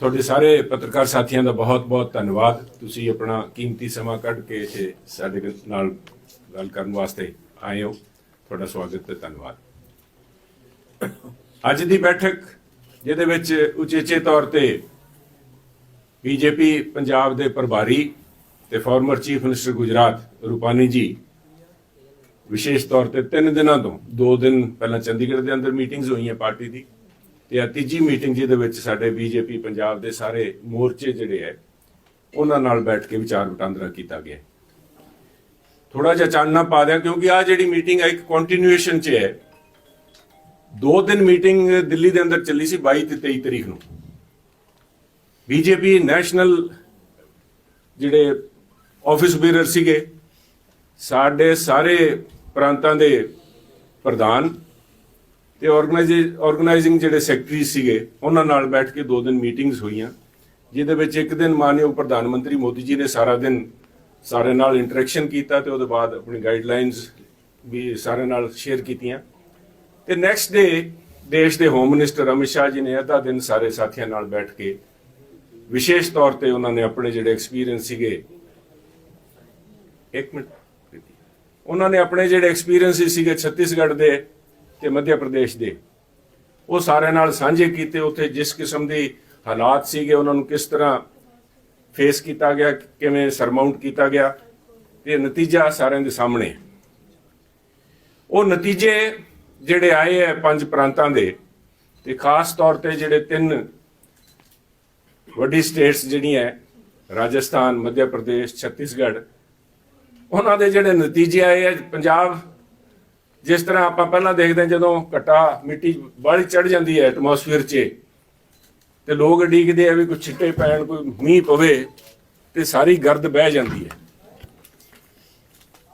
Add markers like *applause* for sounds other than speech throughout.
ਤੁਹਾਡੇ ਸਾਰੇ ਪੱਤਰਕਾਰ ਸਾਥੀਆਂ ਦਾ ਬਹੁਤ-ਬਹੁਤ ਧੰਨਵਾਦ। ਤੁਸੀਂ ਆਪਣਾ ਕੀਮਤੀ ਸਮਾਂ ਕੱਢ ਕੇ ਇੱਥੇ ਸਾਡੇ ਨਾਲ ਗੱਲ ਕਰਨ ਵਾਸਤੇ ਆਏ ਹੋ। ਤੁਹਾਡਾ ਸਵਾਗਤ ਤੇ ਧੰਨਵਾਦ। ਅੱਜ ਦੀ ਬੈਠਕ, ਜਿਹਦੇ ਵਿੱਚ ਉਚੇਚੇ ਤੌਰ ਤੇ ਬੀਜੇਪੀ, ਪੰਜਾਬ ਦੇ ਪ੍ਰਭਾਰੀ ਤੇ former chief minister Gujarat Rupani ji, ਵਿਸ਼ੇਸ਼ ਤੌਰ ਤੇ ਤਿੰਨ ਦਿਨਾਂ ਤੋਂ, ਦੋ ਦਿਨ ਪਹਿਲਾਂ ਚੰਡੀਗੜ੍ਹ ਦੇ ਅੰਦਰ ਮੀਟਿੰਗਸ ਹੋਈਆਂ ਪਾਰਟੀ ਦੀ। ਤੇ ਆ ਤੀਜੀ ਮੀਟਿੰਗ ਜਿਹਦੇ ਵਿੱਚ ਸਾਡੇ ਬੀਜੇਪੀ, ਪੰਜਾਬ ਦੇ ਸਾਰੇ ਮੋਰਚੇ ਜਿਹੜੇ ਹੈ ਉਹਨਾਂ ਨਾਲ ਬੈਠ ਕੇ ਵਿਚਾਰ ਵਟਾਂਦਰਾ ਕੀਤਾ ਗਿਆ ਥੋੜਾ ਜਿਹਾ ਚਾਨਣਾ ਪਾ ਦਿਆਂ, ਕਿਉਂਕਿ ਆ ਜਿਹੜੀ ਮੀਟਿੰਗ ਹੈ ਇੱਕ ਕੰਟੀਨਿਊਏਸ਼ਨ 'ਚ ਹੈ ਦੋ ਦਿਨ ਮੀਟਿੰਗ ਦਿੱਲੀ ਦੇ ਅੰਦਰ ਚੱਲੀ ਸੀ 22 ਤੇ 23 ਤਰੀਕ ਨੂੰ। ਬੀਜੇਪੀ ਨੈਸ਼ਨਲ ਜਿਹੜੇ ਆਫਿਸ ਬੀਰਰ ਸੀਗੇ, ਸਾਡੇ ਸਾਰੇ ਪ੍ਰਾਂਤਾਂ ਦੇ ਪ੍ਰਧਾਨ ਤੇ ਆਰਗੇਨਾਈਜ਼ ਆਰਗੇਨਾਈਜ਼ਿੰਗ ਜਿਹੜੇ ਸੈਕਟਰੀ ਸੀਗੇ, ਉਹਨਾਂ ਨਾਲ ਬੈਠ ਕੇ ਦੋ ਦਿਨ ਮੀਟਿੰਗਸ ਹੋਈਆਂ, ਜਿਹਦੇ ਵਿੱਚ ਇੱਕ ਦਿਨ ਮਾਨਯੋਗ ਪ੍ਰਧਾਨ ਮੰਤਰੀ ਮੋਦੀ ਜੀ ਨੇ ਸਾਰਾ ਦਿਨ ਸਾਰੇ ਨਾਲ ਇੰਟਰੈਕਸ਼ਨ ਕੀਤਾ ਤੇ ਉਹਦੇ ਬਾਅਦ ਆਪਣੀ ਗਾਈਡਲਾਈਨਸ ਵੀ ਸਾਰੇ ਨਾਲ ਸ਼ੇਅਰ ਕੀਤੀਆਂ। ਤੇ ਨੈਕਸਟ ਡੇ ਦੇਸ਼ ਦੇ ਹੋਮ ਮਿਨਿਸਟਰ ਅਮਿਤ ਸ਼ਾਹ ਜੀ ਨੇ ਅੱਧਾ ਦਿਨ ਸਾਰੇ ਸਾਥੀਆਂ ਨਾਲ ਬੈਠ ਕੇ ਵਿਸ਼ੇਸ਼ ਤੌਰ ਤੇ ਉਹਨਾਂ ਨੇ ਆਪਣੇ ਜਿਹੜੇ ਐਕਸਪੀਰੀਅੰਸ ਸੀਗੇ, ਇੱਕ ਮਿੰਟ, ਉਹਨਾਂ ਨੇ ਆਪਣੇ ਜਿਹੜੇ ਐਕਸਪੀਰੀਅੰਸ ਸੀਗੇ ਛੱਤੀਸਗੜ੍ਹ ਦੇ ਤੇ ਮੱਧ ਪ੍ਰਦੇਸ਼ ਦੇ। ਉਹ ਸਾਰਿਆਂ ਨਾਲ ਸਾਂਝੇ ਕੀਤੇ ਉੱਥੇ ਜਿਸ ਕਿਸਮ ਦੀ ਹਾਲਾਤ ਸੀਗੇ ਉਹਨਾਂ ਨੂੰ ਕਿਸ ਤਰ੍ਹਾਂ ਫੇਸ ਕੀਤਾ ਗਿਆ ਕਿਵੇਂ ਸਰਮਾਉਂਟ ਕੀਤਾ ਗਿਆ ਤੇ ਨਤੀਜਾ ਸਾਰਿਆਂ ਦੇ ਸਾਹਮਣੇ। ਉਹ ਨਤੀਜੇ ਜਿਹੜੇ ਆਏ ਹੈ ਪੰਜ ਪ੍ਰਾਂਤਾਂ ਦੇ ਤੇ ਖਾਸ ਤੌਰ ਤੇ ਜਿਹੜੇ ਤਿੰਨ ਵੱਡੀ ਸਟੇਟਸ ਜਿਹੜੀਆਂ ਹੈ, ਰਾਜਸਥਾਨ ਮੱਧ ਪ੍ਰਦੇਸ਼ ਛੱਤੀਸਗੜ੍ਹ ਉਹਨਾਂ ਦੇ ਜਿਹੜੇ ਨਤੀਜੇ ਆਏ ਹੈ ਪੰਜਾਬ ਜਿਸ ਤਰ੍ਹਾਂ ਆਪਾਂ ਪਹਿਲਾਂ ਦੇਖਦੇ ਹਾਂ ਜਦੋਂ ਘਟਾ ਮਿੱਟੀ ਬਾਹਲੀ ਚੜ ਜਾਂਦੀ ਹੈ ਐਟਮੋਸਫੇਅਰ 'ਚ, ਤੇ ਲੋਕ ਉਡੀਕਦੇ ਆ ਵੀ ਕੋਈ ਛਿੱਟੇ ਪੈਣ, ਕੋਈ ਮੀਂਹ ਪਵੇ ਤੇ ਸਾਰੀ ਗਰਦ ਬਹਿ ਜਾਂਦੀ ਹੈ।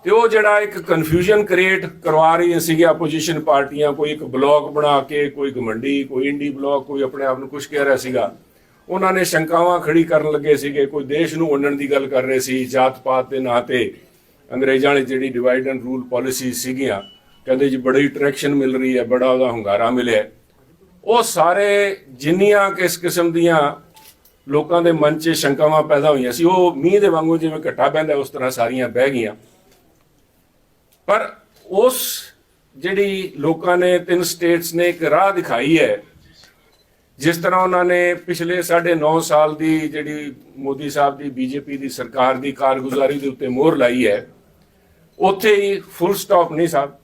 ਤੇ ਉਹ ਜਿਹੜਾ ਇੱਕ ਕਨਫਿਊਜ਼ਨ ਕ੍ਰੀਏਟ ਕਰਵਾ ਰਹੀਆਂ ਸੀਗੀਆਂ ਆਪੋਜੀਸ਼ਨ ਪਾਰਟੀਆਂ, ਕੋਈ ਇੱਕ ਬਲੌਕ ਬਣਾ ਕੇ, ਕੋਈ ਗਮੰਡੀ ਕੋਈ ਇੰਡੀ ਬਲੌਕ ਕੋਈ ਆਪਣੇ ਆਪ ਨੂੰ ਕੁਝ ਕਹਿ ਰਿਹਾ ਸੀਗਾ। ਉਹਨਾਂ ਨੇ ਸ਼ੰਕਾਵਾਂ ਖੜੀ ਕਰਨ ਲੱਗੇ ਸੀਗੇ, ਕੋਈ ਦੇਸ਼ ਨੂੰ ਵੰਡਣ ਦੀ ਗੱਲ ਕਰ ਰਹੇ ਸੀ ਜਾਤ ਪਾਤ ਦੇ ਨਾਂ ਤੇ ਅੰਗਰੇਜ਼ਾਂ ਨੇ ਜਿਹੜੀ ਡਿਵਾਈਡ ਐਂਡ ਰੂਲ ਪਾਲਿਸੀ ਸੀਗੀਆਂ ਕਹਿੰਦੇ ਜੀ ਬੜੀ ਟਰੈਕਸ਼ਨ ਮਿਲ ਰਹੀ ਹੈ, ਬੜਾ ਉਹਦਾ ਹੰਗਾਰਾ ਮਿਲਿਆ। ਉਹ ਸਾਰੇ ਜਿੰਨੀਆਂ ਕਿਸ ਕਿਸਮ ਦੀਆਂ ਲੋਕਾਂ ਦੇ ਮਨ 'ਚ ਸ਼ੰਕਾਵਾਂ ਪੈਦਾ ਹੋਈਆਂ ਸੀ, ਉਹ ਮੀਂਹ ਦੇ ਵਾਂਗੂ ਜਿਵੇਂ ਘੱਟਾ ਪੈਂਦਾ ਉਸ ਤਰ੍ਹਾਂ ਸਾਰੀਆਂ ਬਹਿ ਗਈਆਂ। ਪਰ ਉਸ ਜਿਹੜੀ ਲੋਕਾਂ ਨੇ ਤਿੰਨ ਸਟੇਟਸ ਨੇ ਇੱਕ ਰਾਹ ਦਿਖਾਈ ਹੈ, ਜਿਸ ਤਰ੍ਹਾਂ ਉਹਨਾਂ ਨੇ ਪਿਛਲੇ 9.5 ਸਾਲ ਦੀ ਜਿਹੜੀ ਮੋਦੀ ਸਾਹਿਬ ਦੀ, ਬੀਜੇਪੀ ਦੀ ਸਰਕਾਰ ਦੀ ਕਾਰਗੁਜ਼ਾਰੀ ਦੇ ਉੱਤੇ ਮੋਹਰ ਲਾਈ ਹੈ, ਉੱਥੇ ਹੀ ਫੁੱਲ ਸਟਾਪ ਨਹੀਂ ਸਾਹਿਬ।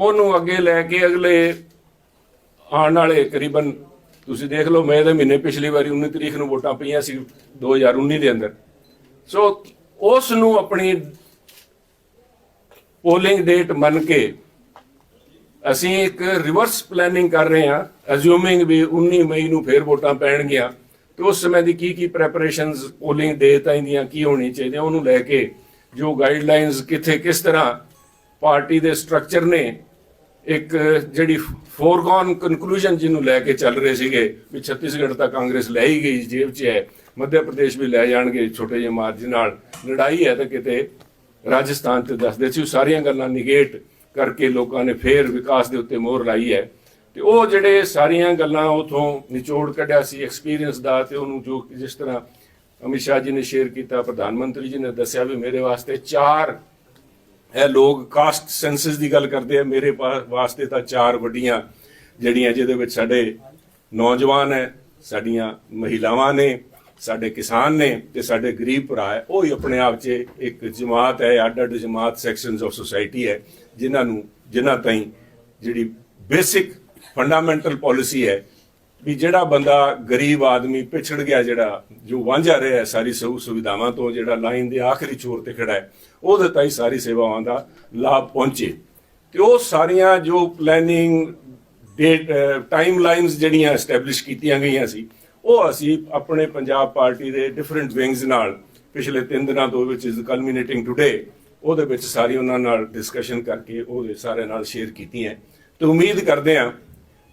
ਉਹਨੂੰ ਅੱਗੇ ਲੈ ਕੇ ਅਗਲੇ ਆਉਣ ਵਾਲੇ ਕਰੀਬਨ, ਤੁਸੀਂ ਦੇਖ ਲਓ ਮਈ ਦੇ ਮਹੀਨੇ ਪਿਛਲੀ ਵਾਰੀ 19 ਤਰੀਕ ਨੂੰ ਵੋਟਾਂ ਪਈਆਂ ਸੀ 2019 ਦੇ ਅੰਦਰ। ਸੋ ਉਸ ਨੂੰ ਆਪਣੀ ਪੋਲਿੰਗ ਡੇਟ ਮੰਨ ਕੇ ਅਸੀਂ ਇੱਕ ਰਿਵਰਸ ਪਲੈਨਿੰਗ ਕਰ ਰਹੇ ਹਾਂ ਅਸਿਊਮਿੰਗ ਵੀ 19 ਮਈ ਨੂੰ ਫੇਰ ਵੋਟਾਂ ਪੈਣਗੀਆਂ, ਤੇ ਉਸ ਸਮੇਂ ਦੀ ਕੀ ਕੀ ਪ੍ਰੈਪਰੇਸ਼ਨਸ ਪੋਲਿੰਗ ਡੇਟ ਦੀਆਂ, ਕੀ ਹੋਣੀ ਚਾਹੀਦੀਆਂ, ਉਹਨੂੰ ਲੈ ਕੇ ਜੋ ਗਾਈਡਲਾਈਨਸ ਕਿੱਥੇ ਕਿਸ ਤਰ੍ਹਾਂ ਪਾਰਟੀ ਦੇ ਸਟਰਕਚਰ ਨੇ ਇੱਕ ਜਿਹੜੀ ਫੋਰਗਨ ਕਨਕਲੂਜਨ ਜਿਹਨੂੰ ਲੈ ਕੇ ਚੱਲ ਰਹੇ ਸੀਗੇ ਵੀ ਛੱਤੀਸਗੜ੍ਹ ਤਾਂ ਕਾਂਗਰਸ ਲੈ ਹੀ ਗਈ, ਜੇਬ 'ਚ ਹੈ ਮੱਧ ਪ੍ਰਦੇਸ਼ ਵੀ ਲੈ ਜਾਣਗੇ, ਛੋਟੇ ਜਿਹੇ ਮਾਰਜਨ ਨਾਲ ਲੜਾਈ ਹੈ ਤਾਂ ਕਿਤੇ ਰਾਜਸਥਾਨ ਤੇ ਦੱਸਦੇ ਸੀ, ਉਹ ਸਾਰੀਆਂ ਗੱਲਾਂ ਨਿਗੇਟ ਕਰਕੇ ਲੋਕਾਂ ਨੇ ਫੇਰ ਵਿਕਾਸ ਦੇ ਉੱਤੇ ਮੋਹਰ ਲਾਈ ਹੈ। ਤੇ ਉਹ ਜਿਹੜੇ ਸਾਰੀਆਂ ਗੱਲਾਂ ਉਥੋਂ ਨਿਚੋੜ ਕੱਢਿਆ ਸੀ ਐਕਸਪੀਰੀਅੰਸ ਦਾ ਤੇ ਉਹਨੂੰ ਜੋ ਜਿਸ ਤਰ੍ਹਾਂ ਅਮਿਤ ਸ਼ਾਹ ਜੀ ਨੇ ਸ਼ੇਅਰ ਕੀਤਾ, ਪ੍ਰਧਾਨ ਮੰਤਰੀ ਜੀ ਨੇ ਦੱਸਿਆ ਵੀ ਮੇਰੇ ਵਾਸਤੇ ਚਾਰ ਇਹ ਲੋਕ ਕਾਸਟ ਸੈਂਸਸ ਦੀ ਗੱਲ ਕਰਦੇ ਆ। ਮੇਰੇ ਪਾ- ਵਾਸਤੇ ਤਾਂ ਚਾਰ ਵੱਡੀਆਂ ਜਿਹੜੀਆਂ ਜਿਹਦੇ ਵਿੱਚ ਸਾਡੇ ਨੌਜਵਾਨ ਹੈ, ਸਾਡੀਆਂ ਮਹਿਲਾਵਾਂ ਨੇ, ਸਾਡੇ ਕਿਸਾਨ ਨੇ ਤੇ ਸਾਡੇ ਗਰੀਬ ਭਰਾ ਹੈ। ਉਹ ਹੀ ਆਪਣੇ ਆਪ 'ਚ ਇੱਕ ਜਮਾਤ ਹੈ ਅੱਡ ਅੱਡ ਜਮਾਤ ਸੈਕਸ਼ਨਸ ਆਫ ਸੋਸਾਇਟੀ ਹੈ, ਜਿਨ੍ਹਾਂ ਨੂੰ ਜਿਨ੍ਹਾਂ ਤਾਈਂ ਜਿਹੜੀ ਬੇਸਿਕ ਫੰਡਾਮੈਂਟਲ ਪਾਲਿਸੀ ਹੈ ਵੀ ਜਿਹੜਾ ਬੰਦਾ ਗਰੀਬ ਆਦਮੀ ਪਿਛੜ ਗਿਆ ਜਿਹੜਾ, ਜੋ ਵਾਂਝਾ ਰਿਹਾ ਹੈ ਸਾਰੀ ਸੁ, ਸੁਵਿਧਾਵਾਂ ਤੋਂ, ਜਿਹੜਾ ਲਾਈਨ ਦੇ ਆਖਰੀ ਛੋਰ ਤੇ ਖੜਾ ਹੈ, ਉਹਦੇ ਤਾਈ ਸਾਰੀ ਸੇਵਾਵਾਂ ਦਾ ਲਾਭ ਪਹੁੰਚੇ। ਤੇ ਉਹ ਸਾਰੀਆਂ ਜੋ ਪਲੈਨਿੰਗ ਡੇਟ ਟਾਈਮ ਲਾਈਨਸ ਜਿਹੜੀਆਂ ਐਸਟੈਬਲਿਸ਼ ਕੀਤੀਆਂ ਗਈਆਂ ਸੀ, ਉਹ ਅਸੀਂ ਆਪਣੇ ਪੰਜਾਬ ਪਾਰਟੀ ਦੇ ਡਿਫਰੈਂਟ ਵਿੰਗਸ ਨਾਲ ਪਿਛਲੇ 3 ਦਿਨਾਂ ਤੋਂ ਵਿੱਚ ਇਜ਼ ਕਲਮੀਨੇਟਿੰਗ ਟੁਡੇ ਉਹਦੇ ਵਿੱਚ ਸਾਰੀ ਉਹਨਾਂ ਨਾਲ ਡਿਸਕਸ਼ਨ ਕਰਕੇ ਉਹਦੇ ਸਾਰੇ ਨਾਲ ਸ਼ੇਅਰ ਕੀਤੀਆਂ। ਤੇ ਉਮੀਦ ਕਰਦੇ ਹਾਂ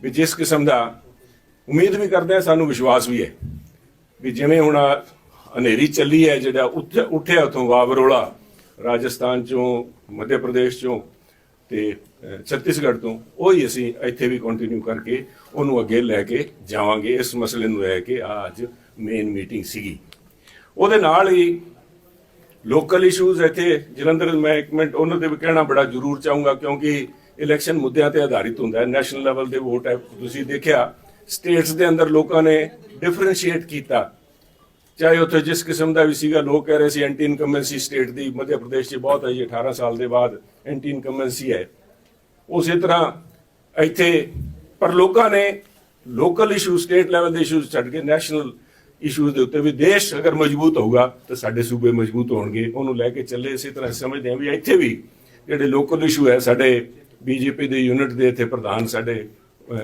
ਵੀ ਜਿਸ ਕਿਸਮ ਦਾ ਉਮੀਦ ਵੀ ਕਰਦੇ ਹਾਂ, ਸਾਨੂੰ ਵਿਸ਼ਵਾਸ ਵੀ ਹੈ ਵੀ ਜਿਵੇਂ ਹੁਣ ਆਹ ਹਨੇਰੀ ਚੱਲੀ ਹੈ, ਜਿਹੜਾ ਉੱਠ ਉੱਠਿਆ ਉਥੋਂ ਵਾਵਰੋਲਾ ਰਾਜਸਥਾਨ ਚੋਂ, ਮੱਧ ਪ੍ਰਦੇਸ਼ ਚੋਂ ਤੇ ਛੱਤੀਸਗੜ੍ਹ ਤੋਂ, ਉਹ ਹੀ ਅਸੀਂ ਇੱਥੇ ਵੀ ਕੰਟੀਨਿਊ ਕਰਕੇ ਉਹਨੂੰ ਅੱਗੇ ਲੈ ਕੇ ਜਾਵਾਂਗੇ, ਇਸ ਮਸਲੇ ਨੂੰ ਲੈ ਕੇ ਆਹ ਅੱਜ ਮੇਨ ਮੀਟਿੰਗ ਸੀਗੀ। ਉਹਦੇ ਨਾਲ ਹੀ ਲੋਕਲ ਇਸ਼ੂਜ਼ ਇੱਥੇ, ਜਲੰਧਰ ਮੈਂ ਇੱਕ ਮਿੰਟ ਉਹਨਾਂ ਤੇ ਵੀ ਕਹਿਣਾ ਬੜਾ ਜ਼ਰੂਰ ਚਾਹੂੰਗਾ, ਕਿਉਂਕਿ ਇਲੈਕਸ਼ਨ ਮੁੱਦਿਆਂ ਤੇ ਆਧਾਰਿਤ ਹੁੰਦਾ ਹੈ ਨੈਸ਼ਨਲ ਲੈਵਲ ਦੇ ਵੋਟ ਹੈ, ਤੁਸੀਂ ਦੇਖਿਆ ਸਟੇਟਸ ਦੇ ਅੰਦਰ ਲੋਕਾਂ ਨੇ ਡਿਫਰੈਂਸ਼ੀਏਟ ਕੀਤਾ। ਚਾਹੇ ਉੱਥੇ ਜਿਸ ਕਿਸਮ ਦਾ ਵੀ ਸੀਗਾ, ਲੋਕ ਕਹਿ ਰਹੇ ਸੀ ਐਂਟੀ ਇਨਕਮਬੈਂਸੀ ਸਟੇਟ ਦੀ, ਮੱਧ ਪ੍ਰਦੇਸ਼ 'ਚ ਬਹੁਤ ਹੈ ਜੀ 18 ਸਾਲ ਦੇ ਬਾਅਦ ਐਂਟੀ ਇਨਕਮਬੈਂਸੀ ਹੈ ਉਸੇ ਤਰ੍ਹਾਂ ਇੱਥੇ, ਪਰ ਲੋਕਾਂ ਨੇ ਲੋਕਲ ਇਸ਼ੂ ਸਟੇਟ ਲੈਵਲ ਦੇ ਇਸ਼ੂਜ਼ ਛੱਡ ਕੇ ਨੈਸ਼ਨਲ ਇਸ਼ੂਜ਼ ਦੇ ਉੱਤੇ ਵੀ ਦੇਸ਼ ਅਗਰ ਮਜ਼ਬੂਤ ਹੋਊਗਾ, ਤਾਂ ਸਾਡੇ ਸੂਬੇ ਮਜ਼ਬੂਤ ਹੋਣਗੇ। ਉਹਨੂੰ ਲੈ ਕੇ ਚੱਲੇ, ਇਸੇ ਤਰ੍ਹਾਂ ਸਮਝਦੇ ਹਾਂ ਵੀ ਇੱਥੇ ਵੀ ਜਿਹੜੇ ਲੋਕਲ ਇਸ਼ੂ ਹੈ, ਸਾਡੇ ਬੀਜੇਪੀ ਦੇ ਯੂਨਿਟ ਦੇ ਇੱਥੇ ਪ੍ਰਧਾਨ, ਸਾਡੇ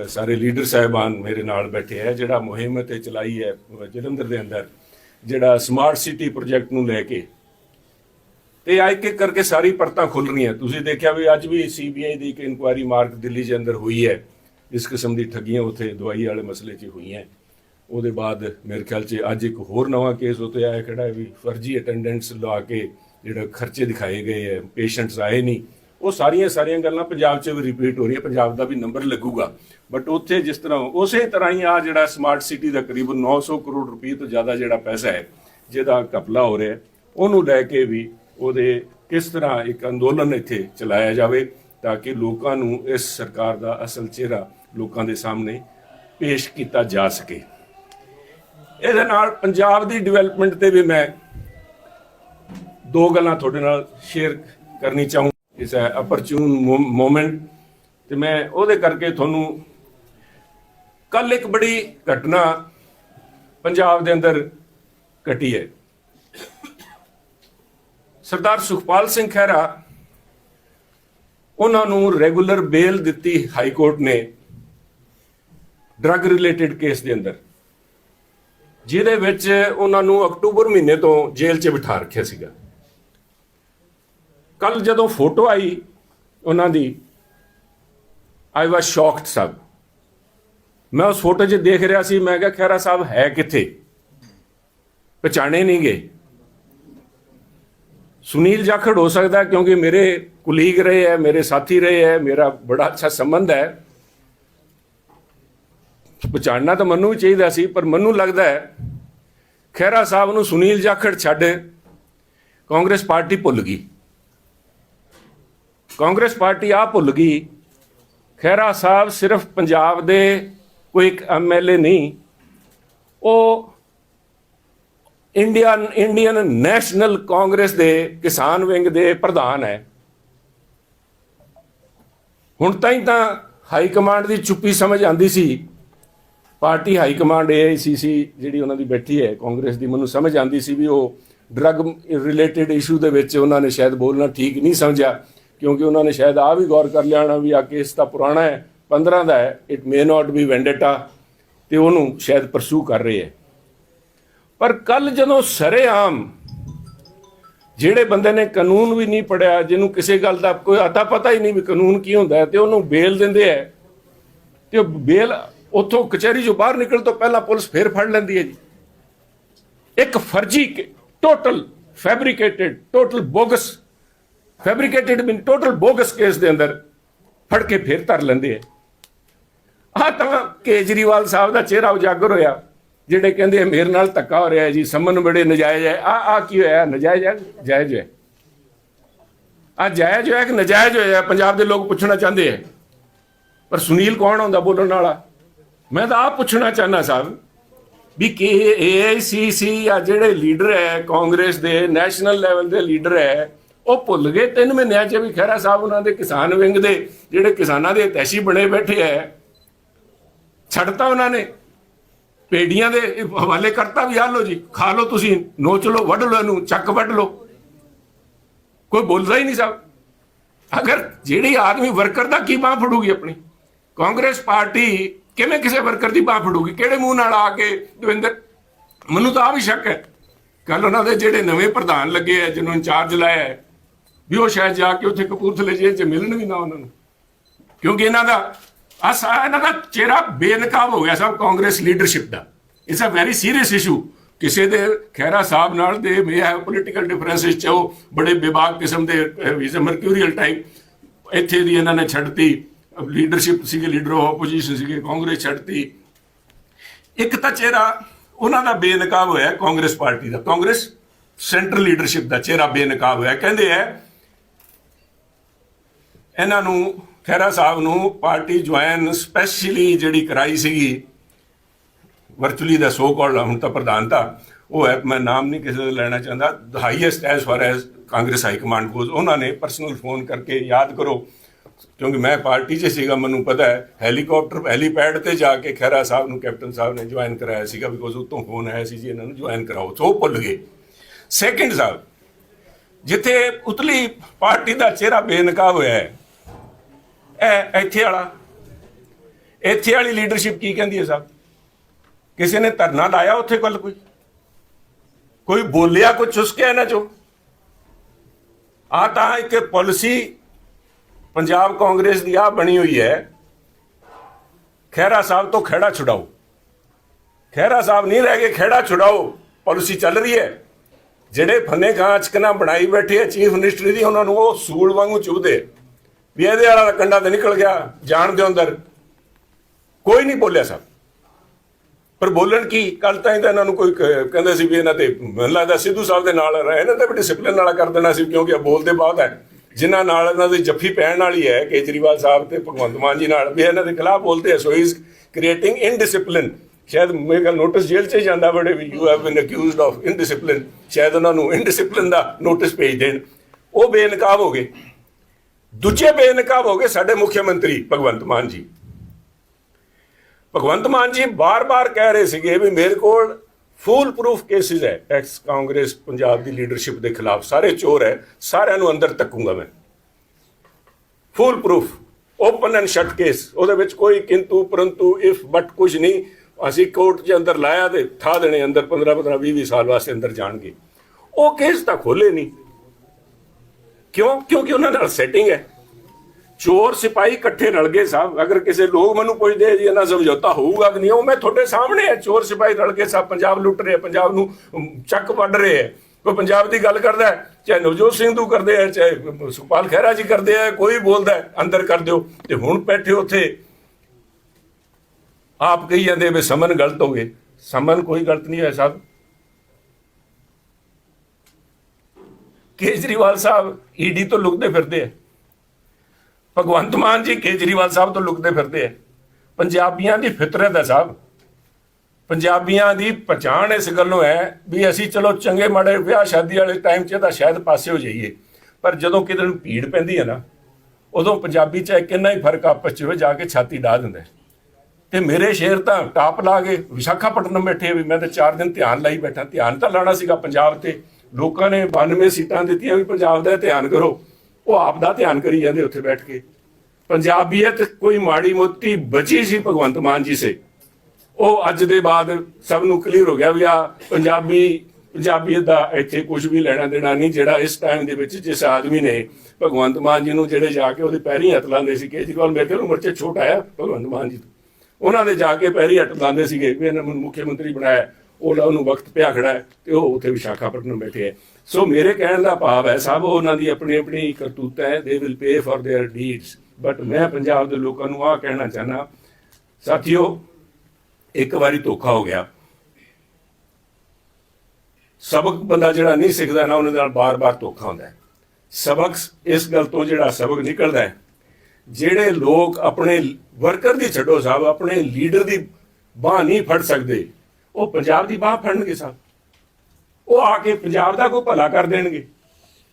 ਸਾਰੇ ਲੀਡਰ ਸਾਹਿਬਾਨ ਮੇਰੇ ਨਾਲ ਬੈਠੇ ਹੈ ਜਿਹੜਾ ਮੁਹਿੰਮ ਤੇ ਚਲਾਈ ਹੈ ਜਲੰਧਰ ਦੇ ਅੰਦਰ, ਜਿਹੜਾ ਸਮਾਰਟ ਸਿਟੀ ਪ੍ਰੋਜੈਕਟ ਨੂੰ ਲੈ ਕੇ। ਤੇ ਆ ਇੱਕ ਇੱਕ ਕਰਕੇ ਸਾਰੀ ਪਰਤਾਂ ਖੁੱਲ ਰਹੀਆਂ। ਤੁਸੀਂ ਦੇਖਿਆ ਵੀ ਅੱਜ ਵੀ ਸੀਬੀਆਈ ਦੀ ਇੱਕ ਇਨਕੁਆਇਰੀ ਮਾਰਕ ਦਿੱਲੀ ਦੇ ਅੰਦਰ ਹੋਈ ਹੈ। ਇਸ ਕਿਸਮ ਦੀ ਠੱਗੀਆਂ ਉੱਥੇ ਦਵਾਈ ਵਾਲੇ ਮਸਲੇ 'ਚ ਹੋਈਆਂ। ਉਹਦੇ ਬਾਅਦ ਮੇਰੇ ਖਿਆਲ 'ਚ ਅੱਜ ਇੱਕ ਹੋਰ ਨਵਾਂ ਕੇਸ ਉੱਤੇ ਆਇਆ, ਕਿਹੜਾ ਵੀ ਫਰਜ਼ੀ ਅਟੈਂਡੈਂਟਸ ਲਾ ਕੇ ਜਿਹੜਾ ਖਰਚੇ ਦਿਖਾਏ ਗਏ ਹੈ ਪੇਸ਼ੈਂਟਸ ਆਏ ਨਹੀਂ। ਉਹ ਸਾਰੀਆਂ ਸਾਰੀਆਂ ਗੱਲਾਂ ਪੰਜਾਬ 'ਚ ਵੀ ਰਿਪੀਟ ਹੋ ਰਹੀਆਂ, ਪੰਜਾਬ ਦਾ ਵੀ ਨੰਬਰ ਲੱਗੂਗਾ। ਬਟ ਉੱਥੇ ਜਿਸ ਤਰ੍ਹਾਂ ਉਸੇ ਤਰ੍ਹਾਂ ਹੀ ਆ ਜਿਹੜਾ ਸਮਾਰਟ ਸਿਟੀ ਦਾ ਕਰੀਬ 900 ਕਰੋੜ ਰੁਪਏ ਤੋਂ ਜ਼ਿਆਦਾ ਜਿਹੜਾ ਪੈਸਾ ਹੈ, ਜਿਹਦਾ ਕਪਲਾ ਹੋ ਰਿਹਾ ਉਹਨੂੰ ਲੈ ਕੇ ਵੀ ਉਹਦੇ ਕਿਸ ਤਰ੍ਹਾਂ ਇੱਕ ਅੰਦੋਲਨ ਇੱਥੇ ਚਲਾਇਆ ਜਾਵੇ ਤਾਂ ਕਿ ਲੋਕਾਂ ਨੂੰ ਇਸ ਸਰਕਾਰ ਦਾ ਅਸਲ ਚਿਹਰਾ ਲੋਕਾਂ ਦੇ ਸਾਹਮਣੇ ਪੇਸ਼ ਕੀਤਾ ਜਾ ਸਕੇ। ਇਹਦੇ ਨਾਲ ਪੰਜਾਬ ਦੀ ਡਿਵੈਲਪਮੈਂਟ ਤੇ ਵੀ ਮੈਂ ਦੋ ਗੱਲਾਂ ਤੁਹਾਡੇ ਨਾਲ ਸ਼ੇਅਰ ਕਰਨੀ ਚਾਹੂੰ ਇਸ ਅਪਰਚੂਨ ਮੂਮੈਂਟ ਤੇ ਮੈਂ ਉਹਦੇ ਕਰਕੇ ਤੁਹਾਨੂੰ ਕੱਲ ਇੱਕ ਬੜੀ ਘਟਨਾ ਪੰਜਾਬ ਦੇ ਅੰਦਰ ਘਟੀ ਹੈ। ਸਰਦਾਰ ਸੁਖਪਾਲ ਸਿੰਘ ਖਹਿਰਾ ਉਹਨਾਂ ਨੂੰ ਰੈਗੂਲਰ ਬੇਲ ਦਿੱਤੀ ਹਾਈ ਕੋਰਟ ਨੇ ਡਰੱਗ ਰਿਲੇਟਡ ਕੇਸ ਦੇ ਅੰਦਰ। ਜਿਹਦੇ ਵਿੱਚ ਉਹਨਾਂ ਨੂੰ ਅਕਤੂਬਰ ਮਹੀਨੇ ਤੋਂ ਜੇਲ੍ਹ 'ਚ ਬਿਠਾ ਰੱਖਿਆ ਸੀਗਾ। ਕੱਲ ਜਦੋਂ ਫੋਟੋ ਆਈ ਉਹਨਾਂ ਦੀ ਆਈ ਵਾਸ ਸ਼ੌਕਡ ਸਭ। ਮੈਂ ਉਸ ਫੋਟੋ 'ਚ ਦੇਖ ਰਿਹਾ ਸੀ, ਮੈਂ ਕਿਹਾ ਖੈਰਾ ਸਾਹਿਬ ਹੈ ਕਿੱਥੇ? ਪਛਾਣੇ ਨਹੀਂ ਗਏ। ਸੁਨੀਲ ਜਾਖੜ ਹੋ ਸਕਦਾ ਕਿਉਂਕਿ ਮੇਰੇ ਕੁਲੀਗ ਰਹੇ ਹੈ, ਮੇਰੇ ਸਾਥੀ ਰਹੇ ਹੈ, ਮੇਰਾ ਬੜਾ ਅੱਛਾ ਸੰਬੰਧ ਹੈ। ਪਛਾਣਨਾ ਤਾਂ ਮੈਨੂੰ ਵੀ ਚਾਹੀਦਾ ਸੀ, ਪਰ ਮੈਨੂੰ ਲੱਗਦਾ ਹੈ, ਖਹਿਰਾ ਸਾਹਿਬ ਨੂੰ ਸੁਨੀਲ ਜਾਖੜ ਛੱਡ ਕਾਂਗਰਸ ਪਾਰਟੀ ਭੁੱਲ ਗਈ। ਕਾਂਗਰਸ ਪਾਰਟੀ ਆ ਭੁੱਲ ਗਈ। ਖਹਿਰਾ ਸਾਹਿਬ ਸਿਰਫ ਪੰਜਾਬ ਦੇ ਕੋਈ ਇੱਕ ਐਮਐਲਏ ਨਹੀਂ, ਉਹ ਇੰਡੀਅਨ ਇੰਡੀਅਨ ਨੈਸ਼ਨਲ ਕਾਂਗਰਸ ਦੇ ਕਿਸਾਨ ਵਿੰਗ ਦੇ ਪ੍ਰਧਾਨ ਹੈ। ਹੁਣ ਤਾਈਂ ਤਾਂ ਹਾਈ ਕਮਾਂਡ ਦੀ ਚੁੱਪੀ ਸਮਝ ਆਂਦੀ ਸੀ। ਪਾਰਟੀ ਹਾਈ ਕਮਾਂਡ ਏਆਈਸੀਸੀ ਜਿਹੜੀ ਉਹਨਾਂ ਦੀ ਬੈਠੀ ਹੈ, ਕਾਂਗਰਸ ਦੀ ਮੈਨੂੰ ਸਮਝ ਆਂਦੀ ਸੀ ਵੀ ਉਹ ਡਰੱਗ ਰਿਲੇਟਡ ਇਸ਼ੂ ਦੇ ਵਿੱਚ ਉਹਨਾਂ ਨੇ ਸ਼ਾਇਦ ਬੋਲਣਾ ਠੀਕ ਨਹੀਂ ਸਮਝਿਆ। ਕਿਉਂਕਿ ਉਹਨਾਂ ਨੇ ਸ਼ਾਇਦ ਆ ਵੀ ਗੌਰ ਕਰ ਲਿਆ ਹੋਣਾ ਵੀ ਆ ਕੇਸ ਤਾਂ ਪੁਰਾਣਾ ਹੈ 15 ਦਾ ਹੈ it may not be vendetta ਤੇ ਉਹਨੂੰ ਸ਼ਾਇਦ ਪਰਸੂ ਕਰ ਰਹੇ ਹੈ। ਪਰ ਕੱਲ ਜਦੋਂ ਸਰੇਆਮ ਜਿਹੜੇ ਬੰਦੇ ਨੇ ਕਾਨੂੰਨ ਵੀ ਨਹੀਂ ਪੜਿਆ ਜਿਹਨੂੰ ਕਿਸੇ ਗੱਲ ਦਾ ਕੋਈ ਅਤਾ ਪਤਾ ਹੀ ਨਹੀਂ ਵੀ ਕਾਨੂੰਨ ਕੀ ਹੁੰਦਾ ਹੈ, ਤੇ ਉਹਨੂੰ ਬੇਲ ਦਿੰਦੇ ਹੈ, ਤੇ ਉਹ ਬੇਲ ਉੱਥੋਂ ਕਚਹਿਰੀ ਚੋਂ ਬਾਹਰ ਨਿਕਲਣ ਤੋਂ ਪਹਿਲਾਂ ਪੁਲਿਸ ਫੇਰ ਫੜ ਲੈਂਦੀ ਹੈ ਜੀ। ਇੱਕ ਫਰਜੀ total fabricated total bogus fabricated mean total bogus case ਦੇ ਅੰਦਰ ਫੜ ਕੇ ਫੇਰ ਧਰ ਲੈਂਦੇ ਹੈ ਆਹ ਤਾਂ ਕੇਜਰੀਵਾਲ ਸਾਹਿਬ ਦਾ ਚਿਹਰਾ ਉਜਾਗਰ ਹੋਇਆ, ਜਿਹੜੇ ਕਹਿੰਦੇ ਮੇਰੇ ਨਾਲ ਧੱਕਾ ਹੋ ਰਿਹਾ ਜੀ, ਸੰਮਨ ਬੜੇ ਨਜਾਇਜ਼ ਹੈ। ਆ ਆ ਕੀ ਹੋਇਆ? ਨਜਾਇਜ਼ ਹੈ? ਜਾਇਜ਼ ਹੈ ਆ ਜਾਇਜ਼ ਹੋਇਆ ਕਿ ਨਜਾਇਜ਼ ਹੋਇਆ? ਪੰਜਾਬ ਦੇ ਲੋਕ ਪੁੱਛਣਾ ਚਾਹੁੰਦੇ ਹੈ ਪਰ ਸੁਨੀਲ ਕੌਣ ਹੁੰਦਾ ਬੋਲਣ ਵਾਲਾ? ਮੈਂ ਤਾਂ ਆਪ ਪੁੱਛਣਾ ਚਾਹਨਾ ਸਾਹਿਬ ਵੀ ਕਿ ਏਆਈਸੀਸੀ ਆ ਜਿਹੜੇ ਲੀਡਰ ਹੈ, ਕਾਂਗਰਸ ਦੇ, ਨੈਸ਼ਨਲ ਲੈਵਲ ਦੇ ਲੀਡਰ ਹੈ ਉਹ ਭੁੱਲ ਗਏ। ਤਿੰਨ ਮਹੀਨਿਆਂ 'ਚ ਵੀ ਖਹਿਰਾ ਸਾਹਿਬ ਉਹਨਾਂ ਦੇ ਕਿਸਾਨ ਵਿੰਗ ਦੇ ਜਿਹੜੇ ਕਿਸਾਨਾਂ ਦੇ ਤੈਸ਼ੀ ਬਣੇ ਬੈਠੇ ਹੈ ਛੱਡਤਾ ਉਹਨਾਂ ਨੇ। ਪੇੜੀਆਂ ਦੇ ਹਵਾਲੇ ਕਰਤਾ ਵੀ ਆ ਲੋ ਜੀ, ਖਾ ਲੋ ਤੁਸੀਂ, ਨੋਚ ਲੋ ਵੱਢ ਲੋ ਇਹਨੂੰ, ਚੱਕ ਵੱਢ ਲੋ ਕੋਈ ਬੋਲਦਾ ਹੀ ਨਹੀਂ ਸਾਹਿਬ ਅਗਰ ਜਿਹੜੀ ਆਦਮੀ ਵਰਕਰ ਦਾ ਕੀ ਬਾਹ ਫੜੂਗੀ ਆਪਣੀ? ਕਾਂਗਰਸ ਪਾਰਟੀ ਕਿਵੇਂ ਕਿਸੇ ਵਰਕਰ ਦੀ ਬਾਹ ਫੜੂਗੀ? ਕਿਹੜੇ ਮੂੰਹ ਨਾਲ ਆ ਕੇ ਦਵਿੰਦਰ? ਮੈਨੂੰ ਤਾਂ ਆ ਵੀ ਸ਼ੱਕ ਹੈ ਕੱਲ ਉਹਨਾਂ ਦੇ ਜਿਹੜੇ ਨਵੇਂ ਪ੍ਰਧਾਨ ਲੱਗੇ ਆ ਜਿਹਨੂੰ ਇੰਚਾਰਜ ਲਾਇਆ ਹੈ ਵੀ ਉਹ ਸ਼ਾਇਦ ਜਾ ਕੇ ਉੱਥੇ ਕਪੂਰਥਲੇ ਜੇਲ੍ਹ 'ਚ ਮਿਲਣ ਵੀ ਨਾ ਉਹਨਾਂ ਨੂੰ। ਕਿਉਂਕਿ ਇਹਨਾਂ ਦਾ ਅਸਾ ਇਹਨਾਂ ਦਾ ਚਿਹਰਾ ਬੇਨਕਾਬ ਹੋ ਗਿਆ ਸਭ Congress leadership the. It's a very serious issue ਕਿਸੇ ਦੇ ਖਹਿਰਾ ਸਾਹਿਬ ਨਾਲ ਦੇ ਮੇ ਪੋਲੀਟੀਕਲ ਡਿਫਰੈਂਸਸ ਚ ਉਹ ਬੜੇ ਬੇਬਾਕ ਕਿਸਮ ਦੇ ਇਜ਼ ਮਰਕਿਊਰੀਅਲ ਟਾਈਪ ਇੱਥੇ ਦੀ ਇਹਨਾਂ ਨੇ ਛੱਡਤੀ। ਲੀਡਰਸ਼ਿਪ ਸੀਗੇ ਲੀਡਰ ਆਫ ਆਪੋਜੀਸ਼ਨ ਸੀਗੇ, ਕਾਂਗਰਸ ਛੱਡਤੀ। ਇੱਕ ਤਾਂ ਚਿਹਰਾ ਉਹਨਾਂ ਦਾ ਬੇਨਕਾਬ ਹੋਇਆ ਕਾਂਗਰਸ ਪਾਰਟੀ ਦਾ। ਕਾਂਗਰਸ ਸੈਂਟਰ ਲੀਡਰਸ਼ਿਪ ਦਾ ਚਿਹਰਾ ਬੇਨਕਾਬ ਹੋਇਆ। ਕਹਿੰਦੇ ਐ ਇਹਨਾਂ ਨੂੰ, ਖਹਿਰਾ ਸਾਹਿਬ ਨੂੰ ਪਾਰਟੀ ਜੁਆਇਨ ਸਪੈਸ਼ਲੀ ਜਿਹੜੀ ਕਰਾਈ ਸੀਗੀ ਵਰਚੁਅਲੀ ਦਾ ਸੋ ਕਾਲਡ ਹੁਣ ਤਾਂ ਪ੍ਰਧਾਨਤਾ ਉਹ ਹੈ, ਮੈਂ ਨਾਮ ਨਹੀਂ ਕਿਸੇ ਦਾ ਲੈਣਾ ਚਾਹੁੰਦਾ the highest as far as Congress high command goes ਉਹਨਾਂ ਨੇ ਪਰਸਨਲ ਫੋਨ ਕਰਕੇ ਯਾਦ ਕਰੋ, ਕਿਉਂਕਿ ਮੈਂ ਪਾਰਟੀ 'ਚ ਸੀਗਾ, ਮੈਨੂੰ ਪਤਾ ਹੈ ਹੈਲੀਕਾਪਟਰ ਹੈਲੀਪੈਡ ਤੇ ਜਾ ਕੇ ਖਹਿਰਾ ਸਾਹਿਬ ਨੂੰ, ਕੈਪਟਨ ਸਾਹਿਬ ਨੇ ਜੁਆਇਨ ਕਰਾਇਆ ਸੀਗਾ ਬਿਕੋਜ਼ ਉਤੋਂ ਫੋਨ ਆਇਆ ਸੀ ਜੀ ਇਹਨਾਂ ਨੂੰ, ਜੁਆਇਨ ਕਰਾਓ, ਸੋ ਭੁੱਲ ਗਏ। ਸੈਕਿੰਡ ਸਾਹਿਬ, ਜਿੱਥੇ ਉਤਲੀ ਪਾਰਟੀ ਦਾ ਚਿਹਰਾ ਬੇਨਕਾਬ ਹੋਇਆ ਹੈ ਇੱਥੇ ਵਾਲਾ। ਇੱਥੇ ਵਾਲੀ ਲੀਡਰਸ਼ਿਪ ਕੀ ਕਹਿੰਦੀ ਹੈ ਸਾਹਿਬ? ਕਿਸੇ ਨੇ ਧਰਨਾ ਲਾਇਆ ਉੱਥੇ ਕੱਲ ਕੋਈ? ਕੋਈ ਬੋਲਿਆ ਕੋਈ ਚੁਸਕਿਆ ਇਹਨਾਂ ਚੋਂ? ਆ ਤਾਂ ਇੱਕ ਪਾਲਿਸੀ ਪੰਜਾਬ ਕਾਂਗਰਸ ਦੀ ਆ ਬਣੀ ਹੋਈ ਹੈ। ਖਹਿਰਾ ਸਾਹਿਬ ਤੋਂ ਖੇੜਾ ਛੁਡਾਓ। ਖਹਿਰਾ ਸਾਹਿਬ ਨਹੀਂ ਰਹਿ ਗਏ ਖੇੜਾ ਛੁਡਾਓ। ਪਾਲਿਸੀ ਚੱਲ ਰਹੀ ਹੈ। ਜਿਹੜੇ ਫੰਨੇ ਗਾਂ ਚਕਨਾ ਬਣਾਈ ਬੈਠੇ ਆ ਚੀਫ ਮਿਨਿਸਟਰੀ ਦੀ ਉਹਨਾਂ ਨੂੰ ਉਹ ਸੂਲ ਵਾਂਗੂ ਚੁਭਦੇ। ਵੀ ਇਹਦੇ ਵਾਲਾ ਕੰਡਾ ਤੇ ਨਿਕਲ ਗਿਆ, ਜਾਣ ਦੇ ਅੰਦਰ। ਕੋਈ ਨਹੀਂ ਬੋਲਿਆ ਸਭ ਪਰ ਬੋਲਣ ਕੀ? ਕੱਲ ਤਾਂ ਇਹਦਾ ਇਹਨਾਂ ਨੂੰ ਕੋਈ ਕਹਿੰਦੇ ਸੀ ਵੀ ਇਹਨਾਂ ਤੇ ਮੈਨੂੰ ਲੱਗਦਾ ਸਿੱਧੂ ਸਾਹਿਬ ਦੇ ਨਾਲ ਰਹੇ, ਇਹਨਾਂ ਦਾ ਵੀ ਡਿਸਪਲਿਨ ਵਾਲਾ ਕਰ ਦੇਣਾ ਸੀ, ਕਿਉਂਕਿ ਇਹ ਬੋਲਦੇ ਬਹੁਤ ਹੈ। ਜਿਨ੍ਹਾਂ ਨਾਲ ਇਹਨਾਂ ਦੀ ਜੱਫੀ ਪੈਣ ਵਾਲੀ ਹੈ, ਕੇਜਰੀਵਾਲ ਸਾਹਿਬ ਤੇ ਭਗਵੰਤ ਮਾਨ ਜੀ ਨਾਲ, ਵੀ ਇਹਨਾਂ ਦੇ ਖਿਲਾਫ ਬੋਲਦੇ ਆ ਸੋ ਇਜ਼ ਕ੍ਰੀਏਟਿੰਗ ਇਨਡਿਸਪਲਿਨ ਸ਼ਾਇਦ ਮੇਰੇ ਖਿਆਲ ਨੋਟਿਸ ਜੇਲ੍ਹ 'ਚ ਹੀ ਜਾਂਦਾ ਬੜੇ ਵੀ you have been accused of indiscipline ਸ਼ਾਇਦ ਉਹਨਾਂ ਨੂੰ ਇਨਡਿਸਪਲਿਨ ਦਾ ਨੋਟਿਸ ਭੇਜ ਦੇਣ। ਉਹ ਬੇਨਕਾਬ ਹੋ ਗਏ। ਦੂਜੇ ਬੇਨਕਾਬ ਹੋ ਗਏ ਸਾਡੇ ਮੁੱਖ ਮੰਤਰੀ ਭਗਵੰਤ ਮਾਨ ਜੀ। ਭਗਵੰਤ ਮਾਨ ਜੀ ਬਾਰ-ਬਾਰ ਕਹਿ ਰਹੇ ਸੀਗੇ ਵੀ ਮੇਰੇ ਕੋਲ ਫੂਲ ਪ੍ਰੂਫ ਕੇਸਿਸ ਹੈ। ਐਕਸ ਕਾਂਗਰਸ ਪੰਜਾਬ ਦੀ ਲੀਡਰਸ਼ਿਪ ਦੇ ਖਿਲਾਫ ਸਾਰੇ ਚੋਰ ਹੈ, ਸਾਰਿਆਂ ਨੂੰ ਅੰਦਰ ਤੱਕੂਗਾ ਮੈਂ। Fool proof open and shut case ਉਹਦੇ ਵਿੱਚ ਕੋਈ ਕਿੰਤੂ, ਪਰੰਤੂ ਇਫ ਬਟ ਕੁਝ ਨਹੀਂ। ਅਸੀਂ ਕੋਰਟ 'ਚ ਅੰਦਰ ਲਾਇਆ ਤੇ ਠਾ ਦੇਣੇ, ਅੰਦਰ 15 15 20 20 ਸਾਲ ਵਾਸਤੇ ਅੰਦਰ ਜਾਣਗੇ। ਉਹ ਕੇਸ ਤਾਂ ਖੋਲੇ ਨਹੀਂ। ਕਿਉਂ? ਕਿਉਂਕਿ ਉਹਨਾਂ ਨਾਲ ਸੈਟਿੰਗ ਹੈ। ਚੋਰ ਸਿਪਾਹੀ ਇਕੱਠੇ ਰਲ ਗਏ ਸਾਹਿਬ ਅਗਰ ਕਿਸੇ ਲੋਕ ਮੈਨੂੰ ਪੁੱਛਦੇ ਆ ਜੀ ਇਹਨਾਂ ਸਮਝੌਤਾ ਹੋਊਗਾ ਕਿ ਨਹੀਂ ਉਹ ਮੈਂ ਤੁਹਾਡੇ ਸਾਹਮਣੇ ਹੈ ਚੋਰ ਸਿਪਾਹੀ ਰਲ ਕੇ ਸਾਹਿਬ ਪੰਜਾਬ ਲੁੱਟ ਰਹੇ ਪੰਜਾਬ ਨੂੰ ਚੱਕ ਵੱਢ ਰਹੇ ਹੈ ਕੋਈ ਪੰਜਾਬ ਦੀ ਗੱਲ ਕਰਦਾ ਹੈ, ਚਾਹੇ ਨਵਜੋਤ ਸਿੰਘ ਤੂੰ ਕਰਦੇ ਆ ਚਾਹੇ ਸੁਖਪਾਲ ਖਹਿਰਾ ਜੀ ਕਰਦੇ ਆ ਕੋਈ ਬੋਲਦਾ ਅੰਦਰ ਕਰ ਦਿਓ। ਤੇ ਹੁਣ ਬੈਠੇ ਉੱਥੇ ਆਪ ਕਹੀ ਜਾਂਦੇ ਵੀ ਸਮਨ ਗਲਤ ਹੋ ਗਏ। ਸਮਨ ਕੋਈ ਗਲਤ ਨਹੀਂ ਹੋਇਆ ਸਾਹਿਬ ਕੇਜਰੀਵਾਲ ਸਾਹਿਬ ਈਡੀ ਤੋਂ ਲੁਕਦੇ ਫਿਰਦੇ ਆ। ਭਗਵੰਤ ਮਾਨ ਜੀ ਕੇਜਰੀਵਾਲ ਸਾਹਿਬ ਤੋਂ ਲੁਕਦੇ ਫਿਰਦੇ ਆ। ਪੰਜਾਬੀਆਂ ਦੀ ਫਿਤਰਤ ਹੈ ਸਾਹਿਬ। ਪੰਜਾਬੀਆਂ ਦੀ ਪਛਾਣ ਇਸ ਗੱਲੋਂ ਹੈ ਵੀ ਅਸੀਂ ਚਲੋ ਚੰਗੇ ਮਾੜੇ ਵਿਆਹ ਸ਼ਾਦੀ ਵਾਲੇ ਟਾਈਮ 'ਚ ਤਾਂ ਸ਼ਾਇਦ ਪਾਸੇ ਹੋ ਜਾਈਏ। ਪਰ ਜਦੋਂ ਕਿਤੇ ਨੂੰ ਭੀੜ ਪੈਂਦੀ ਹੈ ਨਾ, ਉਦੋਂ ਪੰਜਾਬੀ 'ਚ ਕਿੰਨਾ ਹੀ ਫ਼ਰਕ ਆਪਸ 'ਚ ਹੋਵੇ, ਜਾ ਕੇ ਛਾਤੀ ਡਾ ਦਿੰਦਾ ਹੈ। ਤੇ ਮੇਰੇ ਸ਼ੇਰ ਤਾਂ ਟਾਪ ਲਾ ਕੇ ਵਿਸ਼ਾਖਾਪਟਨਮ ਬੈਠੇ ਵੀ ਮੈਂ ਤਾਂ 4 ਦਿਨ ਧਿਆਨ ਲਾਈ ਬੈਠਾ। ਧਿਆਨ ਤਾਂ ਲਾਣਾ ਸੀਗਾ ਪੰਜਾਬ ਤੇ। ਲੋਕਾਂ ਨੇ 92 ਸੀਟਾਂ ਦਿੱਤੀਆਂ ਵੀ ਪੰਜਾਬ ਦਾ ਧਿਆਨ ਕਰੋ। ਉਹ ਆਪ ਦਾ ਧਿਆਨ ਕਰੀ ਜਾਂਦੇ ਉੱਥੇ ਬੈਠ ਕੇ। ਪੰਜਾਬੀਅਤ ਕੋਈ ਮਾੜੀ ਮੋਤੀ ਬਚੀ ਸੀ ਭਗਵੰਤ ਮਾਨ ਜੀ ਸੇ। ਉਹ ਅੱਜ ਦੇ ਬਾਅਦ ਸਭ ਨੂੰ ਕਲੀਅਰ ਹੋ ਗਿਆ ਵੀ ਆ ਪੰਜਾਬੀ, ਪੰਜਾਬੀਅਤ ਦਾ ਇੱਥੇ ਕੁਝ ਵੀ ਲੈਣਾ ਦੇਣਾ ਨਹੀਂ, ਜਿਹੜਾ ਇਸ ਟਾਈਮ ਦੇ ਵਿੱਚ ਜਿਸ ਆਦਮੀ ਨੇ ਭਗਵੰਤ ਮਾਨ ਜੀ ਨੂੰ ਜਿਹੜੇ ਜਾ ਕੇ ਉਹਦੇ ਪੈਰੀ ਹੱਥ ਲਾਉਂਦੇ ਸੀ ਕੇਜਰੀਵਾਲ ਮੇਰੇ ਕੋਲ ਉਮਰ 'ਚ ਛੋਟਾ ਆ ਭਗਵੰਤ ਮਾਨ ਜੀ। ਤੋਂ ਉਹਨਾਂ ਦੇ ਜਾ ਕੇ ਪੈਰੀ ਹੱਥ ਲਾਉਂਦੇ ਸੀਗੇ ਵੀ ਇਹਨਾਂ ਨੂੰ ਮੁੱਖ ਮੰਤਰੀ ਬਣਾਇਆ। ਉਹਦਾ ਉਹਨੂੰ ਵਕਤ ਪਿਆ ਖੜਾ ਹੈ ਤੇ ਉਹ ਉੱਥੇ ਵਿਸ਼ਾਖਾਪਟਨਮ ਬੈਠੇ ਹੈ। ਸੋ ਮੇਰੇ ਕਹਿਣ ਦਾ ਭਾਵ ਹੈ, ਸਭ ਉਹਨਾਂ ਦੀ ਆਪਣੀ ਆਪਣੀ ਕਰਤੂਤਾਂ ਹੈ they will pay for their deeds but ਮੈਂ ਪੰਜਾਬ ਦੇ ਲੋਕਾਂ ਨੂੰ ਆਹ ਕਹਿਣਾ ਚਾਹਨਾ ਸਾਥੀਓ, ਇੱਕ ਵਾਰੀ ਧੋਖਾ ਹੋ ਗਿਆ। ਸਬਕ ਬੰਦਾ ਜਿਹੜਾ ਨਹੀਂ ਸਿੱਖਦਾ ਨਾ ਉਹਨਾਂ ਨਾਲ ਬਾਰ-ਬਾਰ ਧੋਖਾ ਹੁੰਦਾ ਹੈ। ਸਬਕ ਇਸ ਗੱਲ ਤੋਂ ਜਿਹੜਾ ਸਬਕ ਨਿਕਲਦਾ ਜਿਹੜੇ ਲੋਕ ਆਪਣੇ ਵਰਕਰ ਦੀ ਛੱਡੋ ਸਾਹਿਬ, ਆਪਣੇ ਲੀਡਰ ਦੀ ਬਾਹ ਨਹੀਂ ਫੜ ਸਕਦੇ ਉਹ ਪੰਜਾਬ ਦੀ ਬਾਹ ਫੜਨਗੇ ਸਾਹਿਬ ਉਹ ਆ ਕੇ ਪੰਜਾਬ ਦਾ ਕੋਈ ਭਲਾ ਕਰ ਦੇਣਗੇ।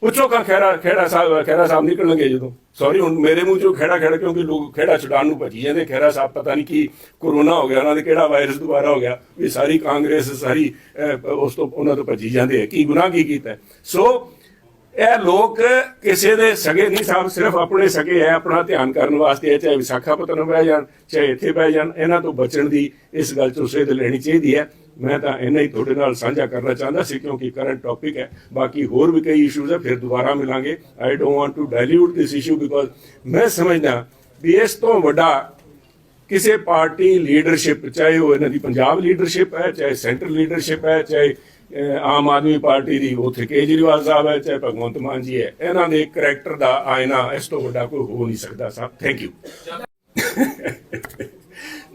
ਪੁੱਛੋ ਕਾ ਖੈਰਾ ਖੇੜਾ ਸਾਹਿਬ ਖੈਰਾ ਸਾਹਿਬ ਨਿਕਲਣਗੇ ਜਦੋਂ। ਸੌਰੀ ਹੁਣ ਮੇਰੇ ਮੂੰਹ ਚੋਂ ਖੇੜਾ ਖੇੜਾ ਕਿਉਂਕਿ ਲੋਕ ਖੇੜਾ ਛਡਾਉਣ ਨੂੰ ਭੱਜੀ ਜਾਂਦੇ। ਖੈਰਾ ਸਾਹਿਬ ਪਤਾ ਨਹੀਂ ਕੀ ਕਰੋਨਾ ਹੋ ਗਿਆ ਉਹਨਾਂ ਦੇ ਕਿਹੜਾ ਵਾਇਰਸ ਦੁਬਾਰਾ ਹੋ ਗਿਆ। ਵੀ ਸਾਰੀ ਕਾਂਗਰਸ ਸਾਰੀ ਅਹ, ਉਸ ਤੋਂ ਉਹਨਾਂ ਤੋਂ ਭੱਜੀ ਜਾਂਦੇ ਆ। ਕੀ ਗੁਨਾਹ ਕੀ ਕੀਤਾ? ਸੋ ਇਹ ਲੋਕ ਕਿਸੇ ਦੇ ਸਗੇ ਨਹੀਂ ਸਾਹਿਬ ਸਿਰਫ ਆਪਣੇ ਸਗੇ ਹੈ, ਆਪਣਾ ਧਿਆਨ ਕਰਨ ਵਾਸਤੇ ਚਾਹੇ ਵਿਸ਼ਾਖਾਪਟਨਮ ਬਹਿ ਜਾਣ, ਚਾਹੇ ਇੱਥੇ ਬਹਿ ਜਾਣ, ਇਹਨਾਂ ਤੋਂ ਬਚਣ ਦੀ ਇਸ ਗੱਲ ਤੋਂ ਸੇਧ ਲੈਣੀ ਚਾਹੀਦੀ ਹੈ। ਮੈਂ ਤਾਂ ਇੰਨਾ ਹੀ ਤੁਹਾਡੇ ਨਾਲ ਸਾਂਝਾ ਕਰਨਾ ਚਾਹੁੰਦਾ ਸੀ, ਕਿਉਂਕਿ ਕਰੰਟ ਟੌਪਿਕ ਹੈ, ਬਾਕੀ ਹੋਰ ਵੀ ਕਈ ਇਸ਼ੂਜ਼ ਹੈ, ਫਿਰ ਦੁਬਾਰਾ ਮਿਲਾਂਗੇ। I don't want to dilute this issue because ਮੈਂ ਸਮਝਦਾ ਵੀ ਇਸ ਤੋਂ ਵੱਡਾ ਕਿਸੇ ਪਾਰਟੀ ਲੀਡਰਸ਼ਿਪ ਚਾਹੇ ਉਹ ਇਹਨਾਂ ਦੀ ਪੰਜਾਬ ਲੀਡਰਸ਼ਿਪ ਹੈ, ਚਾਹੇ ਸੈਂਟਰਲ ਲੀਡਰਸ਼ਿਪ ਹੈ, ਚਾਹੇ ਆਮ ਆਦਮੀ ਪਾਰਟੀ ਦੀ ਉੱਥੇ ਕੇਜਰੀਵਾਲ ਸਾਹਿਬ ਹੈ, ਚਾਹੇ ਭਗਵੰਤ ਮਾਨ ਜੀ ਹੈ। ਇਹਨਾਂ ਦੇ ਕਰੈਕਟਰ ਦਾ ਆਇਨਾ ਇਸ ਤੋਂ ਵੱਡਾ ਕੋਈ ਹੋ ਨਹੀਂ ਸਕਦਾ ਸਾਹਿਬ। ਥੈਂਕ ਯੂ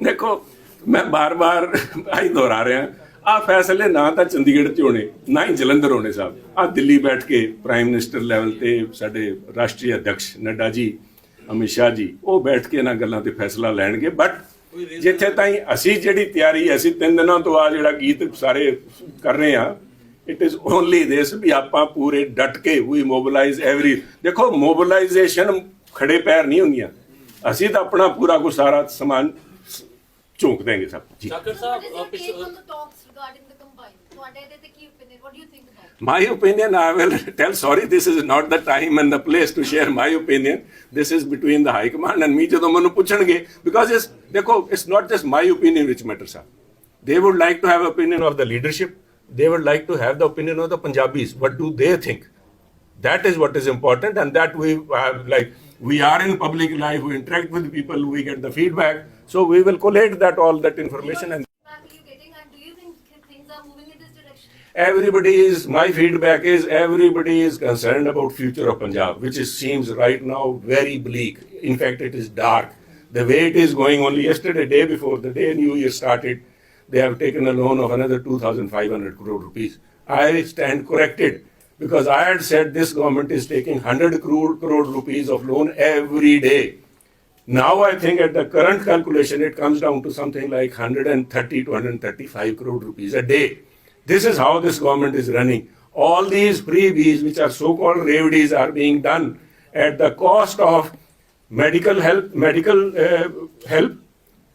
ਦੇਖੋ, ਮੈਂ ਬਾਰ-ਬਾਰ ਆਈ ਦੁਹਰਾ ਰਿਹਾ। ਆ ਫੈਸਲੇ ਨਾ ਤਾਂ ਚੰਡੀਗੜ੍ਹ 'ਚ ਹੋਣੇ, ਨਾ ਹੀ ਜਲੰਧਰ ਹੋਣੇ ਸਾਹਿਬ। ਆ ਦਿੱਲੀ ਬੈਠ ਕੇ ਪ੍ਰਾਈਮ ਮਿਨਿਸਟਰ ਲੈਵਲ ਤੇ ਸਾਡੇ ਰਾਸ਼ਟਰੀ ਅਧਿਕਸ਼ ਨੱਡਾ ਜੀ, ਅਮਿਤ ਸ਼ਾਹ ਜੀ, ਉਹ ਬੈਠ ਕੇ ਇਹਨਾਂ ਗੱਲਾਂ ਤੇ ਫੈਸਲਾ ਲੈਣਗੇ। ਬਟ ਜਿੱਥੇ ਤਾਈਂ ਅਸੀਂ ਜਿਹੜੀ ਤਿਆਰੀ ਅਸੀਂ ਤਿੰਨ ਦਿਨਾਂ ਤੋਂ ਆ ਜਿਹੜਾ ਗੀਤ ਸਾਰੇ ਕਰ ਰਹੇ ਆ ਇਟ ਇਜ਼ ਓਨਲੀ ਦਿਸ ਵੀ ਆਪਾਂ ਪੂਰੇ ਡਟ ਕੇ ਵੀ ਮੋਬਿਲਾਈਜ਼ ਐਵਰੀ ਦੇਖੋ ਮੋਬਿਲਾਈਜੇਸ਼ਨ ਖੜੇ ਪੈਰ ਨਹੀਂ ਹੁੰਦੀਆਂ ਅਸੀਂ ਤਾਂ ਆਪਣਾ ਪੂਰਾ ਕੋ ਸਾਰਾ ਸਮਾਨ ਝੋਂਕ ਦੇਂਗੇ ਸਭ ਜੀ What Sahib talks regarding the combine? ਤੁਹਾਡੇ ਇਹਦੇ ਤੇ ਕੀ do you think about it? My opinion, I will *laughs* tell, sorry, this is not the time and the place to share my opinion. This is between the High Command and me. ਜਦੋਂ ਮੈਨੂੰ ਪੁੱਛਣਗੇ because it's, ਦੇਖੋ, it's not just my opinion which matters. sir. They would like to have opinion of the leadership. They would like to have the opinion of the Punjabis. What do they think? That is what is important, and that we have like we are in public life. We interact with people. We get the feedback. So we will collate that all that information and. Everybody is my feedback is everybody is concerned about future of punjab which is, seems right now very bleak. In fact it is dark. The way it is going only yesterday day before the day new year started they have taken a loan of another 2500 crore rupees. I stand corrected because i had said this government is taking 100 crore, crore rupees of loan every day. Now I think at the current calculation, it comes down to something like 130 to 135 crore rupees a day this is how this government is running. All these freebies, which are so called ravedies, are being done at the cost of medical help, medical uh, help,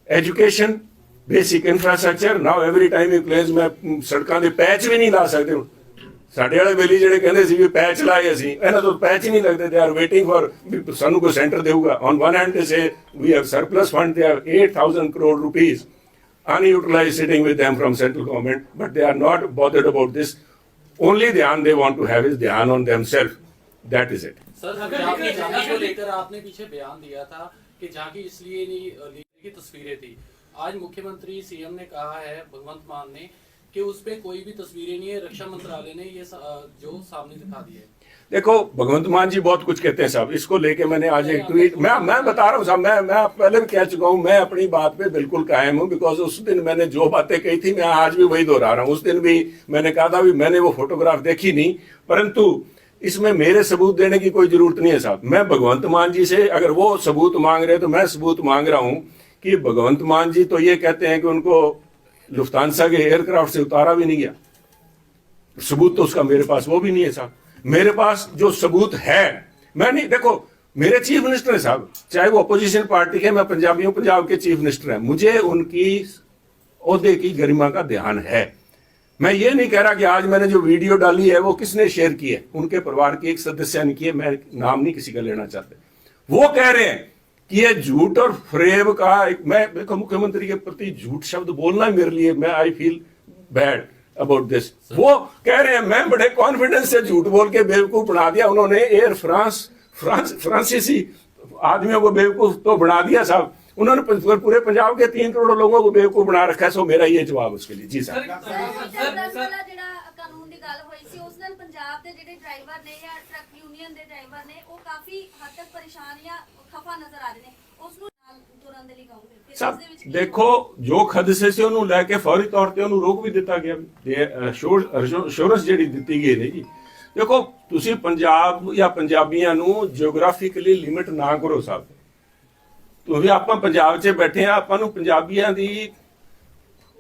education, basic infrastructure. Now, every time you place my mm, Sadkan, they patch me in the ਸਾਡੇ ਵਾਲੇ ਬੇਲੀ ਜਿਹੜੇ ਕਹਿੰਦੇ ਸੀ ਵੀ patch ਲਾਏ ਅਸੀਂ ਇਹਨਾਂ ਤੋਂ patch ਨਹੀਂ ਲੱਗਦੇ ਦੇ ਆਰ ਵੇਟਿੰਗ ਫॉर ਸਾਨੂੰ ਕੋਈ ਸੈਂਟਰ ਦੇਊਗਾ on one hand 8000 crore rupees. unutilized sitting with them from central government, but they are not bothered about this. Only dhyan they want to have is dhyan on themselves. That is it. Sir آپ نے جھانکی کو لے کر آپ نے پیچھے بیان دیا تھا کہ جھانکی اس لیے نہیں کی تصویریں تھی آج مکھیہ منتری سی ایم نے کہا ہے بھگوت مان نے کہ اس پہ کوئی بھی تصویریں نہیں ہے رکشا منترالیہ نے یہ جو سامنے دکھا دی ہے دیکھو بھگوت مان جی بہت کچھ کہتے ہیں صاحب اس کو لے کے میں نے آج ایک ٹویٹ میں میں بتا رہا ہوں صاحب میں میں پہلے بھی کہہ چکا ہوں، میں اپنی بات پہ بالکل قائم ہوں بیکاز اس دن میں نے جو باتیں کہی تھی، میں آج بھی وہی دوہرا رہا ہوں۔ اس دن بھی میں نے کہا تھا بھی میں نے وہ فوٹوگراف دیکھی نہیں، پرنتو اس میں میرے ثبوت دینے کی کوئی ضرورت نہیں ہے صاحب۔ میں بھگوانت مان جی سے اگر وہ ثبوت مانگ رہے تو میں ثبوت مانگ رہا ہوں کہ بھگوانت مان جی تو یہ کہتے ہیں کہ ان کو لفتانسا کے ایئر کرافٹ سے اتارا بھی نہیں گیا۔ ثبوت تو اس کا میرے پاس وہ بھی نہیں ہے صاحب۔ मेरे पास जो सबूत है मैं नहीं देखो मेरे चीफ मिनिस्टर है साहब चाहे वो अपोजिशन पार्टी के मैं पंजाबी हूं पंजाब के चीफ मिनिस्टर हैं मुझे उनकी ओहदे की गरिमा का ध्यान है मैं ये नहीं कह रहा कि आज मैंने जो वीडियो डाली है वो किसने शेयर की है उनके परिवार के एक सदस्य ने की है मैं नाम नहीं किसी का लेना चाहते वो कह रहे हैं कि ये झूठ और फ्रेब का एक मैं देखो मुख्यमंत्री के प्रति झूठ शब्द बोलना मेरे लिए मैं I feel bad about this वो कह रहे हैं मैं बड़े कॉन्फिडेंस से झूठ बोल के बेवकूफ बना दिया उन्होंने एयर फ्रांस फ्रांस फ्रांसीसी आदमियों को बेवकूफ तो बना दिया साहब उन्होंने प- पूरे पंजाब के तीन करोड़ लोगों को बेवकूफ बना रखा है सो मेरा ये जवाब उसके लिए जी साहब ਜਨਰਲ ਵਾਲਾ ਜਿਹੜਾ ਕਾਨੂੰਨ ਦੀ ਗੱਲ ਹੋਈ ਸੀ ਉਸ ਨਾਲ ਪੰਜਾਬ ਦੇ ਜਿਹੜੇ ਡਰਾਈਵਰ ਨੇ ਜਾਂ ਟਰੱਕ ਯੂਨੀਅਨ ਦੇ ਡਰਾਈਵਰ ਨੇ ਉਹ ਕਾਫੀ ਹੱਦ ਤੱਕ ਪਰੇਸ਼ਾਨ ਜਾਂ ਖਫਾ ਨਜ਼ਰ ਆ ਰਹੇ ਨੇ ਉਸ ਨੂੰ ਨਾਲ ਤੁਰਨ ਦੇ ਲਈ ਕਹੋਗੇ। ਫਿਰ ਸਾਹਿਬ ਇਸ ਦੇ ਵਿੱਚ ਕੀ- ਦੇਖੋ ਜੋ ਖਦਸੇ ਸੀ ਉਹਨੂੰ ਲੈ ਕੇ ਫੌਰੀ ਤੌਰ ਤੇ ਉਹਨੂੰ ਰੋਕ ਵੀ ਦਿੱਤਾ ਗਿਆ। ਅਸ਼ੋਰੈਂਸ ਜਿਹੜੀ ਦਿੱਤੀ ਗਈ ਨੇ ਜੀ। ਦੇਖੋ ਤੁਸੀਂ ਪੰਜਾਬ ਜਾਂ ਪੰਜਾਬੀਆਂ ਨੂੰ ਜਿਓਗ੍ਰਾਫਿਕਲੀ ਲਿਮਿਟ ਨਾ ਕਰੋ ਸਾਹਿਬ ਤੁਸੀਂ ਆਪਾਂ ਪੰਜਾਬ 'ਚ ਬੈਠੇ ਆ ਆਪਾਂ ਨੂੰ ਪੰਜਾਬੀਆਂ ਦੀ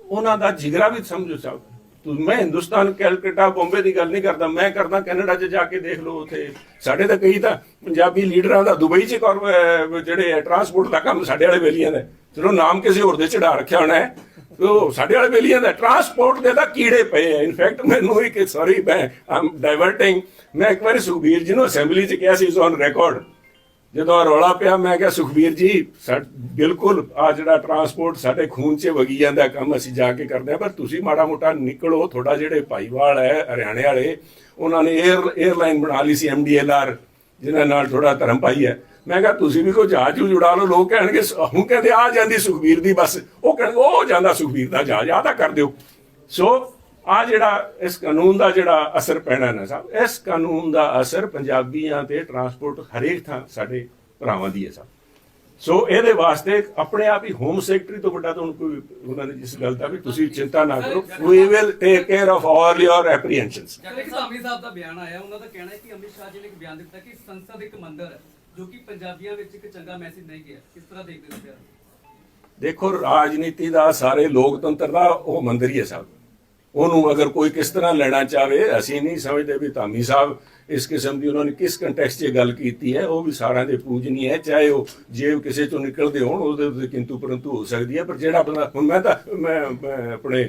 ਉਹਨਾਂ ਦਾ ਜਿਗਰਾ ਵੀ ਸਮਝੋ ਸਾਹਿਬ ਮੈਂ ਹਿੰਦੁਸਤਾਨ, ਕੈਲਕਟਾ, ਬੰਬੇ ਦੀ ਗੱਲ ਨਹੀਂ ਕਰਦਾ। ਮੈਂ ਕਰਦਾ ਕੈਨੇਡਾ 'ਚ ਜਾ ਕੇ ਦੇਖ ਲਓ ਉਥੇ। ਸਾਡੇ ਤਾਂ ਕਈ ਤਾਂ ਪੰਜਾਬੀ ਲੀਡਰਾਂ ਦਾ ਦੁਬਈ 'ਚ ਜਿਹੜੇ ਟਰਾਂਸਪੋਰਟ ਦਾ ਕੰਮ ਸਾਡੇ ਵਾਲੇ ਵੇਲੀਆਂ ਦਾ ਚਲੋ ਨਾਮ ਕਿਸੇ ਹੋਰ ਦੇ ਚੜਾ ਰੱਖਿਆ ਹੋਣਾ ਹੈ ਉਹ ਸਾਡੇ ਵਾਲੇ ਵੇਲੀਆਂ ਦਾ ਟਰਾਂਸਪੋਰਟ ਦੇ ਤਾਂ ਕੀੜੇ ਪਏ ਆ। ਇਨਫੈਕਟ ਮੈਨੂੰ ਇੱਕ ਸੌਰੀ ਮੈਂ ਆਮ ਡਾਈਵਰਟਿੰਗ ਮੈਂ ਇੱਕ ਵਾਰੀ ਸੁਖਬੀਰ ਜੀ ਨੂੰ ਅਸੈਂਬਲੀ 'ਚ ਕਿਹਾ ਸੀ ਇਸ ਔਨ ਰਿਕਾਰਡ ਜਦੋਂ ਰੌਲਾ ਪਿਆ, ਮੈਂ ਕਿਹਾ, ਸੁਖਬੀਰ ਜੀ, ਸਾ- ਬਿਲਕੁਲ ਆ ਜਿਹੜਾ ਟਰਾਂਸਪੋਰਟ ਸਾਡੇ ਖੂਨ 'ਚ ਵਗੀ ਜਾਂਦਾ, ਕੰਮ ਅਸੀਂ ਜਾ ਕੇ ਕਰਦੇ ਆ ਪਰ ਤੁਸੀਂ ਮਾੜਾ ਮੋਟਾ ਨਿਕਲੋ, ਤੁਹਾਡਾ ਜਿਹੜੇ ਭਾਈਵਾਲ ਹੈ, ਹਰਿਆਣੇ ਵਾਲੇ, ਉਹਨਾਂ ਨੇ 에ਅਰ 에ਅਰਲਾਈਨ ਬਣਾ ਲਈ ਸੀ ਐਮਡੀਐਲਆਰ ਜਿਹਨਾਂ ਨਾਲ ਥੋੜਾ ਧਰਮ ਪਾਈ ਹੈ। ਮੈਂ ਕਿਹਾ, ਤੁਸੀਂ ਵੀ ਕੋਈ ਜਹਾਜ਼ ਜੂਜ ਉਡਾ ਲਓ, ਲੋਕ ਕਹਿਣਗੇ ਹੁਣ ਕਹਿੰਦੇ, ਆ ਜਾਂਦੀ ਸੁਖਬੀਰ ਦੀ ਬੱਸ। ਉਹ ਕਹਿਣਗੇ, ਉਹ ਜਾਂਦਾ ਸੁਖਬੀਰ ਦਾ ਜਹਾਜ਼ ਆ ਤਾਂ ਕਰ ਦਿਓ। ਸੋ ਆ ਜਿਹੜਾ ਇਸ ਕਾਨੂੰਨ ਦਾ ਜਿਹੜਾ ਅਸਰ ਪੈਣਾ ਨਾ ਸਾਹਿਬ ਇਸ ਕਾਨੂੰਨ ਦਾ ਅਸਰ ਪੰਜਾਬੀਆਂ ਤੇ ਟਰਾਂਸਪੋਰਟ ਹਰੇਕ ਥਾਂ ਸਾਡੇ ਭਰਾਵਾਂ ਦੀ ਹੈ ਸਾਹਿਬ। ਸੋ ਇਹਦੇ ਵਾਸਤੇ ਆਪਣੇ ਆਪ ਹੀ ਹੋਮ ਸੈਕਟਰੀ ਤੋਂ ਵੱਡਾ ਤਾਂ ਕੋਈ ਉਹਨਾਂ ਨੇ ਜਿਸ ਗੱਲ ਦਾ ਵੀ ਤੁਸੀਂ ਚਿੰਤਾ ਨਾ ਕਰੋ we will take care of all your apprehensions Jagat Dhami ਸਾਹਿਬ ਦਾ ਬਿਆਨ ਆਇਆ ਉਹਨਾਂ ਦਾ ਕਹਿਣਾ ਹੈ ਕਿ ਅਮਿਤ ਸ਼ਾਹ ਜੀ ਨੇ ਇੱਕ ਬਿਆਨ ਦਿੱਤਾ ਕਿ ਸੰਸਦ ਇੱਕ ਮੰਦਿਰ ਹੈ ਜੋ ਕਿ ਪੰਜਾਬੀਆਂ ਵਿੱਚ ਇੱਕ ਚੰਗਾ ਮੈਸੇਜ ਨਹੀਂ ਗਿਆ। ਕਿਸ ਤਰ੍ਹਾਂ ਦੇਖਦੇ ਹੋ ਨੂੰ? ਦੇਖੋ ਰਾਜਨੀਤੀ ਦਾ ਸਾਰੇ ਲੋਕਤੰਤਰ ਦਾ ਉਹ ਮੰਦਰ ਹੀ ਹੈ ਸਾਹਿਬ। ਉਹਨੂੰ ਅਗਰ ਕੋਈ ਕਿਸ ਤਰ੍ਹਾਂ ਲੈਣਾ ਚਾਵੇ ਅਸੀਂ ਨਹੀਂ ਸਮਝਦੇ ਵੀ ਧਾਮੀ ਸਾਹਿਬ ਇਸ ਕਿਸਮ ਦੀ ਉਹਨਾਂ ਨੇ ਕਿਸ ਕੰਟੈਕਸਟ 'ਚ ਗੱਲ ਕੀਤੀ ਹੈ, ਉਹ ਵੀ ਸਾਰਿਆਂ ਦੇ ਪੂਜਨੀ ਹੈ, ਚਾਹੇ ਉਹ ਜੇ ਕਿਸੇ ਚੋਂ ਨਿਕਲਦੇ ਹੋਣ, ਉਹਦੇ ਉੱਤੇ ਕਿੰਤੂ ਪਰੰਤੂ ਹੋ ਸਕਦੀ ਹੈ, ਪਰ ਜਿਹੜਾ ਬੰਦਾ ਹੁਣ ਮੈਂ ਤਾਂ, ਮੈਂ ਆਪਣੇ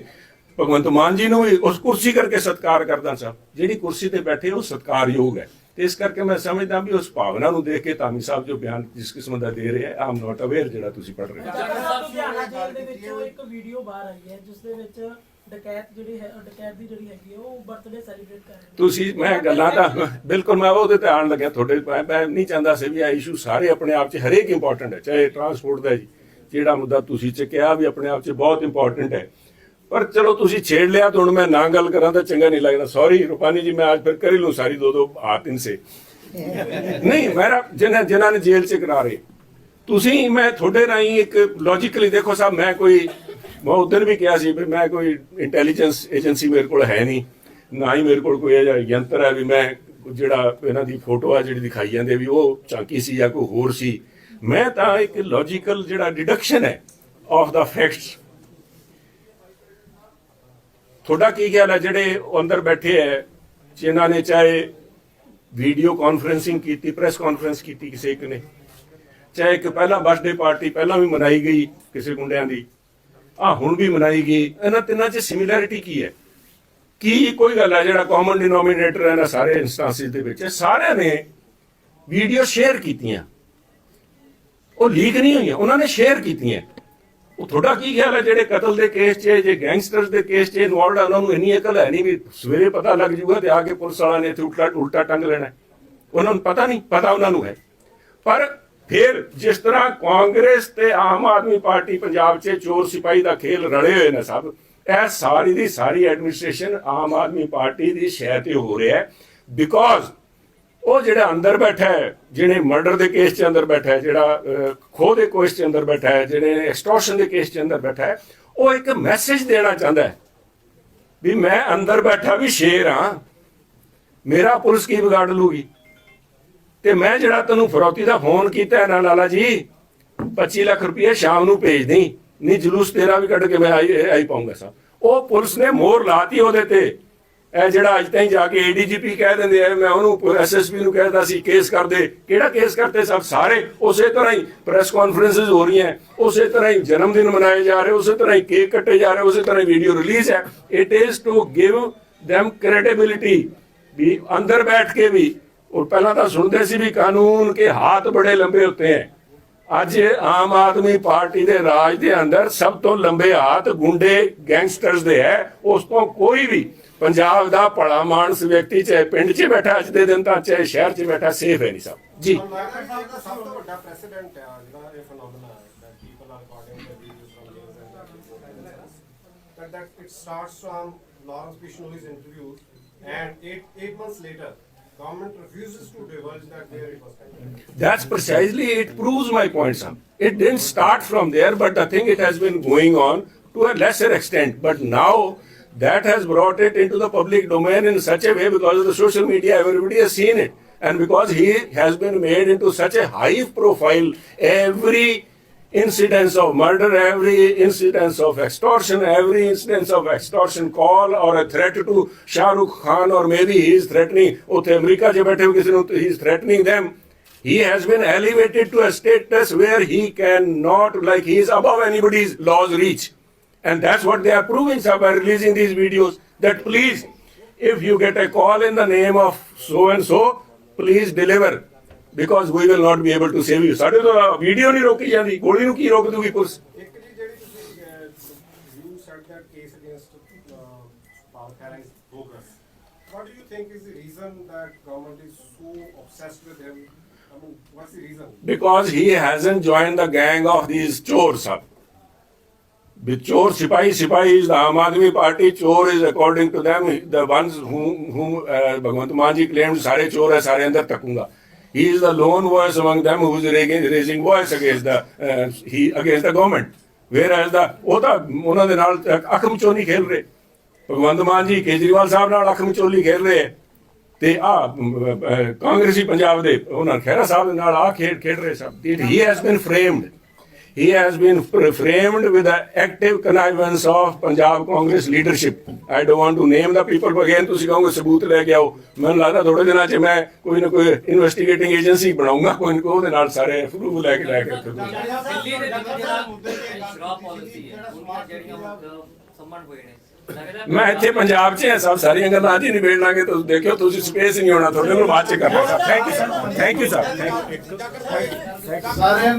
ਭਗਵੰਤ ਮਾਨ ਜੀ ਨੂੰ ਵੀ ਉਸ ਕੁਰਸੀ ਕਰਕੇ ਸਤਿਕਾਰ ਕਰਦਾ ਸਾਹਿਬ ਜਿਹੜੀ ਕੁਰਸੀ ਤੇ ਬੈਠੇ ਉਹ ਸਤਿਕਾਰਯੋਗ ਹੈ। ਤੇ ਇਸ ਕਰਕੇ ਮੈਂ ਸਮਝਦਾ ਵੀ ਉਸ ਭਾਵਨਾ ਨੂੰ ਦੇਖ ਕੇ ਧਾਮੀ ਸਾਹਿਬ ਜੋ ਬਿਆਨ ਜਿਸ ਕਿਸਮ ਦਾ ਦੇ ਰਹੇ ਆਮ ਨਾਟ ਅਵੇਅਰ ਜਿਹੜਾ ਤੁਸੀਂ ਪੜ੍ਹ ਰਹੇ ਹੋ। ਜਗਤ ਸਾਹਿਬ ਦੇ ਵਿੱਚੋਂ ਇੱਕ ਵੀਡੀਓ ਬਾਹਰ ਆਈ ਹੈ ਜਿਸ ਦੇ ਵਿੱਚ ਡਕੈਤ ਜਿਹੜੀ ਹੈ ਡਕੈਤ ਦੀ ਜਿਹੜੀ ਹੈਗੀ ਹੈ ਉਹ ਬਰਥਡੇ ਸੈਲੀਬ੍ਰੇਟ ਕਰ ਰਹੇ ਨੇ। ਤੁਸੀਂ ਮੈਂ ਗੱਲਾਂ ਤਾਂ ਬਿਲਕੁਲ ਮੈਂ ਉਹਦੇ ਤੇ ਆਣ ਲੱਗਿਆ ਤੁਹਾਡੇ ਮੈਂ ਮੈਂ ਨਹੀਂ ਚਾਹੁੰਦਾ ਸੀ ਵੀ ਇਹ ਇਸ਼ੂ ਸਾਰੇ ਆਪਣੇ ਆਪ 'ਚ ਹਰੇਕ ਇੰਪੋਰਟੈਂਟ ਹੈ ਚਾਹੇ ਟਰਾਂਸਪੋਰਟ ਦਾ ਜੀ ਜਿਹੜਾ ਮੁੱਦਾ ਤੁਸੀਂ ਚੱਕਿਆ ਵੀ ਆਪਣੇ ਆਪ 'ਚ ਬਹੁਤ ਇੰਪੋਰਟੈਂਟ ਹੈ। ਪਰ ਚਲੋ ਤੁਸੀਂ ਛੇੜ ਲਿਆ ਤਾਂ ਹੁਣ ਮੈਂ ਨਾ ਗੱਲ ਕਰਾਂ ਤਾਂ ਚੰਗਾ ਨਹੀਂ ਲੱਗਦਾ। ਸੌਰੀ ਰੂਪਾਨੀ ਜੀ ਮੈਂ ਅੱਜ ਫਿਰ ਕਰ ਹੀ ਲੂੰ ਸਾਰੀ ਦੋ ਦੋ ਹਾਥ ਇਨਸੇ ਨਹੀਂ ਮੇਰਾ ਜਿਨ੍ਹਾਂ ਜਿਨ੍ਹਾਂ ਨੇ ਜੇਲ੍ਹ 'ਚ ਕਰਾ ਰਹੇ। ਤੁਸੀਂ ਮੈਂ ਤੁਹਾਡੇ ਰਾਹੀਂ ਇੱਕ ਲੌਜੀਕਲੀ ਦੇਖੋ ਸਾਹਿਬ ਮੈਂ ਕੋਈ ਮੈਂ ਉਦੋਂ ਵੀ ਕਿਹਾ ਸੀ ਵੀ ਮੈਂ ਕੋਈ ਇੰਟੈਲੀਜੈਂਸ ਏਜੰਸੀ ਮੇਰੇ ਕੋਲ ਹੈ ਨਹੀਂ, ਨਾ ਹੀ ਮੇਰੇ ਕੋਲ ਕੋਈ ਇਹ ਯੰਤਰ ਹੈ ਵੀ ਮੈਂ ਜਿਹੜਾ ਇਹਨਾਂ ਦੀ ਫੋਟੋ ਆ ਜਿਹੜੀ ਦਿਖਾਈ ਜਾਂਦੀ ਵੀ ਉਹ ਚਾਂਕੀ ਸੀ ਜਾਂ ਕੋਈ ਹੋਰ ਸੀ। ਮੈਂ ਤਾਂ ਇੱਕ ਲੌਜੀਕਲ ਜਿਹੜਾ ਡਿਡਕਸ਼ਨ ਹੈ ਆਫ ਦਾ ਫੈਕਟਸ ਤੁਹਾਡਾ ਕੀ ਖਿਆਲ ਹੈ ਜਿਹੜੇ ਉਹ ਅੰਦਰ ਬੈਠੇ ਹੈ, ਜਿਨ੍ਹਾਂ ਨੇ ਚਾਹੇ ਵੀਡੀਓ ਕਾਨਫਰੈਂਸਿੰਗ ਕੀਤੀ ਪ੍ਰੈਸ ਕਾਨਫਰੰਸ ਕੀਤੀ ਕਿਸੇ ਇੱਕ ਨੇ, ਚਾਹੇ ਇੱਕ ਪਹਿਲਾਂ ਬਰਥਡੇ ਪਾਰਟੀ ਪਹਿਲਾਂ ਵੀ ਮਨਾਈ ਗਈ ਕਿਸੇ ਗੁੰਡਿਆਂ ਦੀ। ਆ ਹੁਣ ਵੀ ਮਨਾਈ ਗਈ। ਇਹਨਾਂ ਤਿੰਨਾਂ 'ਚ ਸਿਮਿਲੈਰਿਟੀ ਕੀ ਹੈ? ਕੀ ਕੋਈ ਗੱਲ ਹੈ ਜਿਹੜਾ ਕਾਮਨ ਡਿਨੋਮੀਨੇਟਰ ਹੈ ਨਾ, ਸਾਰੇ ਇਨਸਟੈਂਸਿਸ ਦੇ ਵਿੱਚ? ਸਾਰਿਆਂ ਨੇ ਵੀਡੀਓ ਸ਼ੇਅਰ ਕੀਤੀਆਂ। ਉਹ ਲੀਕ ਨਹੀਂ ਹੋਈਆਂ, ਉਹਨਾਂ ਨੇ ਸ਼ੇਅਰ ਕੀਤੀਆਂ। ਉਹ ਤੁਹਾਡਾ ਕੀ ਖਿਆਲ ਹੈ? ਜਿਹੜੇ ਕਤਲ ਦੇ ਕੇਸ 'ਚ ਜੇ ਗੈਂਗਸਟਰਸ ਦੇ ਕੇਸ 'ਚ ਇਨਵੋਲਡ ਹੈ ਉਹਨਾਂ ਨੂੰ ਇੰਨੀ ਅਕਲ ਹੈ ਨਹੀਂ ਵੀ ਸਵੇਰੇ ਪਤਾ ਲੱਗ ਜੂਗਾ ਤੇ ਆ ਕੇ ਪੁਲਿਸ ਵਾਲਿਆਂ ਨੇ ਇੱਥੇ ਉਲਟਾ ਉਲਟਾ ਟੰਗ ਲੈਣਾ ਉਹਨਾਂ ਨੂੰ ਪਤਾ ਨਹੀਂ, ਪਤਾ ਉਹਨਾਂ ਨੂੰ ਹੈ। ਪਰ ਫਿਰ ਜਿਸ ਤਰ੍ਹਾਂ ਕਾਂਗਰਸ ਤੇ ਆਮ ਆਦਮੀ ਪਾਰਟੀ ਪੰਜਾਬ 'ਚ ਚੋਰ ਸਿਪਾਹੀ ਦਾ ਖੇਲ ਰਲੇ ਹੋਏ ਨੇ ਸਭ, ਇਹ ਸਾਰੀ ਦੀ ਸਾਰੀ ਐਡਮਿਨਿਸਟ੍ਰੇਸ਼ਨ ਆਮ ਆਦਮੀ ਪਾਰਟੀ ਦੀ ਸ਼ਹਿ ਤੇ ਹੋ ਰਿਹਾ ਹੈ। ਬਿਕੋਜ਼ ਉਹ ਜਿਹੜਾ ਅੰਦਰ ਬੈਠਾ ਹੈ, ਜਿਹਨੇ ਮਰਡਰ ਦੇ ਕੇਸ 'ਚ ਅੰਦਰ ਬੈਠਾ ਹੈ, ਜਿਹੜਾ ਖੋਹ ਦੇ ਕੇਸ 'ਚ ਅੰਦਰ ਬੈਠਾ ਹੈ ਜਿਹੜੇ ਐਕਸਟੋਰਸ਼ਨ ਦੇ ਕੇਸ 'ਚ ਅੰਦਰ ਬੈਠਾ ਹੈ, ਉਹ ਇੱਕ ਮੈਸੇਜ ਦੇਣਾ ਚਾਹੁੰਦਾ ਹੈ ਵੀ ਮੈਂ ਅੰਦਰ ਬੈਠਾ ਵੀ ਸ਼ੇਰ ਹਾਂ, ਮੇਰਾ ਪੁਲਿਸ ਕੀ ਵਿਗਾੜ ਲੂਗੀ? ਤੇ ਮੈਂ ਜਿਹੜਾ ਤੈਨੂੰ ਫਰੌਤੀ ਦਾ ਫੋਨ ਕੀਤਾ ਨਾ ਲਾਲਾ ਜੀ 25 ਲੱਖ ਰੁਪਏ ਸ਼ਾਮ ਨੂੰ ਭੇਜ ਦੇਈ। ਨਹੀਂ, ਜਲੂਸ ਤੇਰਾ ਵੀ ਕੱਢ ਕੇ ਮੈਂ ਆਈ ਆਈ ਪਾਉਂਗਾ ਸਾ ਉਹ ਪੁਲਿਸ ਨੇ ਮੋਹਰ ਲਾਤੀ ਉਹਦੇ ਤੇ। ਇਹ ਜਿਹੜਾ ਅੱਜ ਤਾਈਂ ਜਾ ਕੇ ਏਡੀਜੀਪੀ ਕਹਿ ਦਿੰਦੇ ਆ, ਮੈਂ ਉਹਨੂੰ ਐਸਐਸਪੀ ਨੂੰ ਕਹਿਦਾ ਸੀ, ਕੇਸ ਕਰ ਦੇ ਕਿਹੜਾ ਕੇਸ ਕਰਤੇ ਸਭ ਸਾਰੇ? ਉਸੇ ਤਰ੍ਹਾਂ ਹੀ ਪ੍ਰੈਸ ਕਾਨਫਰੰਸਸ ਹੋ ਰਹੀਆਂ। ਉਸੇ ਤਰ੍ਹਾਂ ਹੀ ਜਨਮ ਦਿਨ ਮਨਾਏ ਜਾ ਰਹੇ, ਉਸੇ ਤਰ੍ਹਾਂ ਹੀ ਕੇਕ ਕੱਟੇ ਜਾ ਰਹੇ, ਉਸੇ ਤਰ੍ਹਾਂ ਹੀ ਵੀਡੀਓ ਰਿਲੀਜ਼ ਹੈ। It is to give them credibility ਵੀ ਅੰਦਰ ਬੈਠ ਕੇ ਵੀ ਉਹ ਪਹਿਲਾਂ ਤਾਂ ਸੁਣਦੇ ਸੀ ਵੀ ਕਾਨੂੰਨ ਕੇ ਹੱਥ ਬੜੇ ਲੰਬੇ ਹੁੰਦੇ ਹੈ। ਅੱਜ ਆਮ ਆਦਮੀ ਪਾਰਟੀ ਦੇ ਰਾਜ ਦੇ ਅੰਦਰ ਸਭ ਤੋਂ ਲੰਬੇ ਹੱਥ ਗੁੰਡੇ, ਗੈਂਗਸਟਰਸ ਦੇ ਹੈ। ਉਸ ਤੋਂ ਕੋਈ ਵੀ ਪੰਜਾਬ ਦਾ ਭਲਾ ਮਾਨਸ ਵਿਅਕਤੀ ਚਾਹੇ ਪਿੰਡ 'ਚ ਬੈਠਾ, ਅੱਜ ਦੇ ਦਿਨ ਤਾਂ ਚਾਹੇ ਸ਼ਹਿਰ 'ਚ ਬੈਠਾ ਸੇਫ ਹੈ ਨਹੀਂ ਸਭ। ਜੀ। ਸਭ ਤੋਂ ਵੱਡਾ ਪ੍ਰੈਸੀਡੈਂਟ ਹੈ ਜਿਹੜਾ ਇਹ ਫੀਨੋਮੀਨਾ ਹੈ that people are recording the videos from jails and that that it starts from Lawrence Bishnori's interviews and eight eight months government refuses to divulge that where was. That's precisely, it proves my point, son. It didn't start from there, but I think it has been going on to a lesser extent. But now, that has brought it into the public domain in such a way because of the social media, everybody has seen it. And because he has been made into such a high profile, every incidence of murder, every incidence of extortion, every incidence of extortion call or a threat to Shah Rukh Khan or maybe he is threatening, ਉੱਥੇ America 'ਚ ਬੈਠੇ ਹੋ ਕਿਸੇ ਨੂੰ he is threatening them. He has been elevated to a status where he cannot, like he is above anybody's law's reach. And that's what they are proving sir, by releasing these videos. That please, if you get a call in the name of so and so, please deliver. Because we will not be able to save you. ਸਾਡੇ ਤਾਂ video ਨਹੀਂ ਰੋਕੀ ਜਾਂਦੀ ਗੋਲੀ ਨੂੰ ਕੀ ਰੋਕ ਦੂਗੀ police ਇੱਕ ਜੀ ਜਿਹੜੀ ਤੁਸੀਂ you said that case against uh, Paul Khera is bogus. What do you think is the reason that government is so obsessed with him? I mean, what's the reason? because he hasn't joined the gang of these chores sir. The chore sipahi sipahi is the Aam Aadmi party. Chore is according to them the ones whom whom uh, Bhagwant Maan ji claimed सारे चोर है सारे अंदर तकूंगा. He is the lone voice among them who is raising, raising voice against the uh, he against the government. Whereas the ਉਹ ਤਾਂ ਉਹਨਾਂ ਦੇ ਨਾਲ ਅੱਖ ਮਚੋਨੀ ਖੇਲ ਰਹੇ. ਭਗਵੰਤ ਮਾਨ ਜੀ ਕੇਜਰੀਵਾਲ ਸਾਹਿਬ ਨਾਲ ਅੱਖ ਮਚੋਲੀ ਖੇਲ ਰਹੇ ਹੈ। ਤੇ ਆ ਕਾਂਗਰਸੀ ਪੰਜਾਬ ਦੇ ਉਹਨਾਂ ਖਹਿਰਾ ਸਾਹਿਬ ਦੇ ਨਾਲ ਆ ਖੇਡ ਖੇਡ ਰਹੇ ਸਭ ਹੀ has been framed he has been fr- framed with the active connivance of Punjab Congress leadership. I don't want to name the people again ਤੁਸੀਂ ਕਹੋਗੇ ਸਬੂਤ ਲੈ ਕੇ ਆਓ ਮੈਨੂੰ ਲੱਗਦਾ ਥੋੜੇ ਦਿਨਾਂ 'ਚ ਮੈਂ ਕੋਈ ਨਾ ਕੋਈ ਇਨਵੈਸਟੀਗੇਟਿੰਗ ਏਜੰਸੀ ਬਣਾਉਂਗਾ ਕੋਈ ਨਾ ਉਹਦੇ ਨਾਲ ਸਾਰੇ ਪ੍ਰੂਫ ਲੈ ਕੇ ਲੈ ਕੇ। ਦਿੱਲੀ ਦੇ ਵਿੱਚ ਜਿਹੜਾ ਸ਼ਰਾਬ ਪਾਲਿਸੀ ਹੈ ਉਹਦੀਆਂ ਜਿਹੜੀਆਂ ਸੰਮਣ ਹੋਏ ਨੇ ਮੈਂ ਇੱਥੇ ਪੰਜਾਬ 'ਚ ਹਾਂ ਸਭ ਸਾਰੀਆਂ ਗੱਲਾਂ ਅੱਜ ਹੀ ਨਿਬੇੜ ਲਾਂਗੇ ਤੁਸੀਂ ਦੇਖਿਓ ਤੁਸੀਂ ਸਪੇਸ ਨਹੀਂ ਹੋਣਾ ਤੁਹਾਡੇ ਕੋਲ ਬਾਅਦ 'ਚ ਕਰਨਾ thank you sir thank you sir thank you ਸਾਰਿਆਂ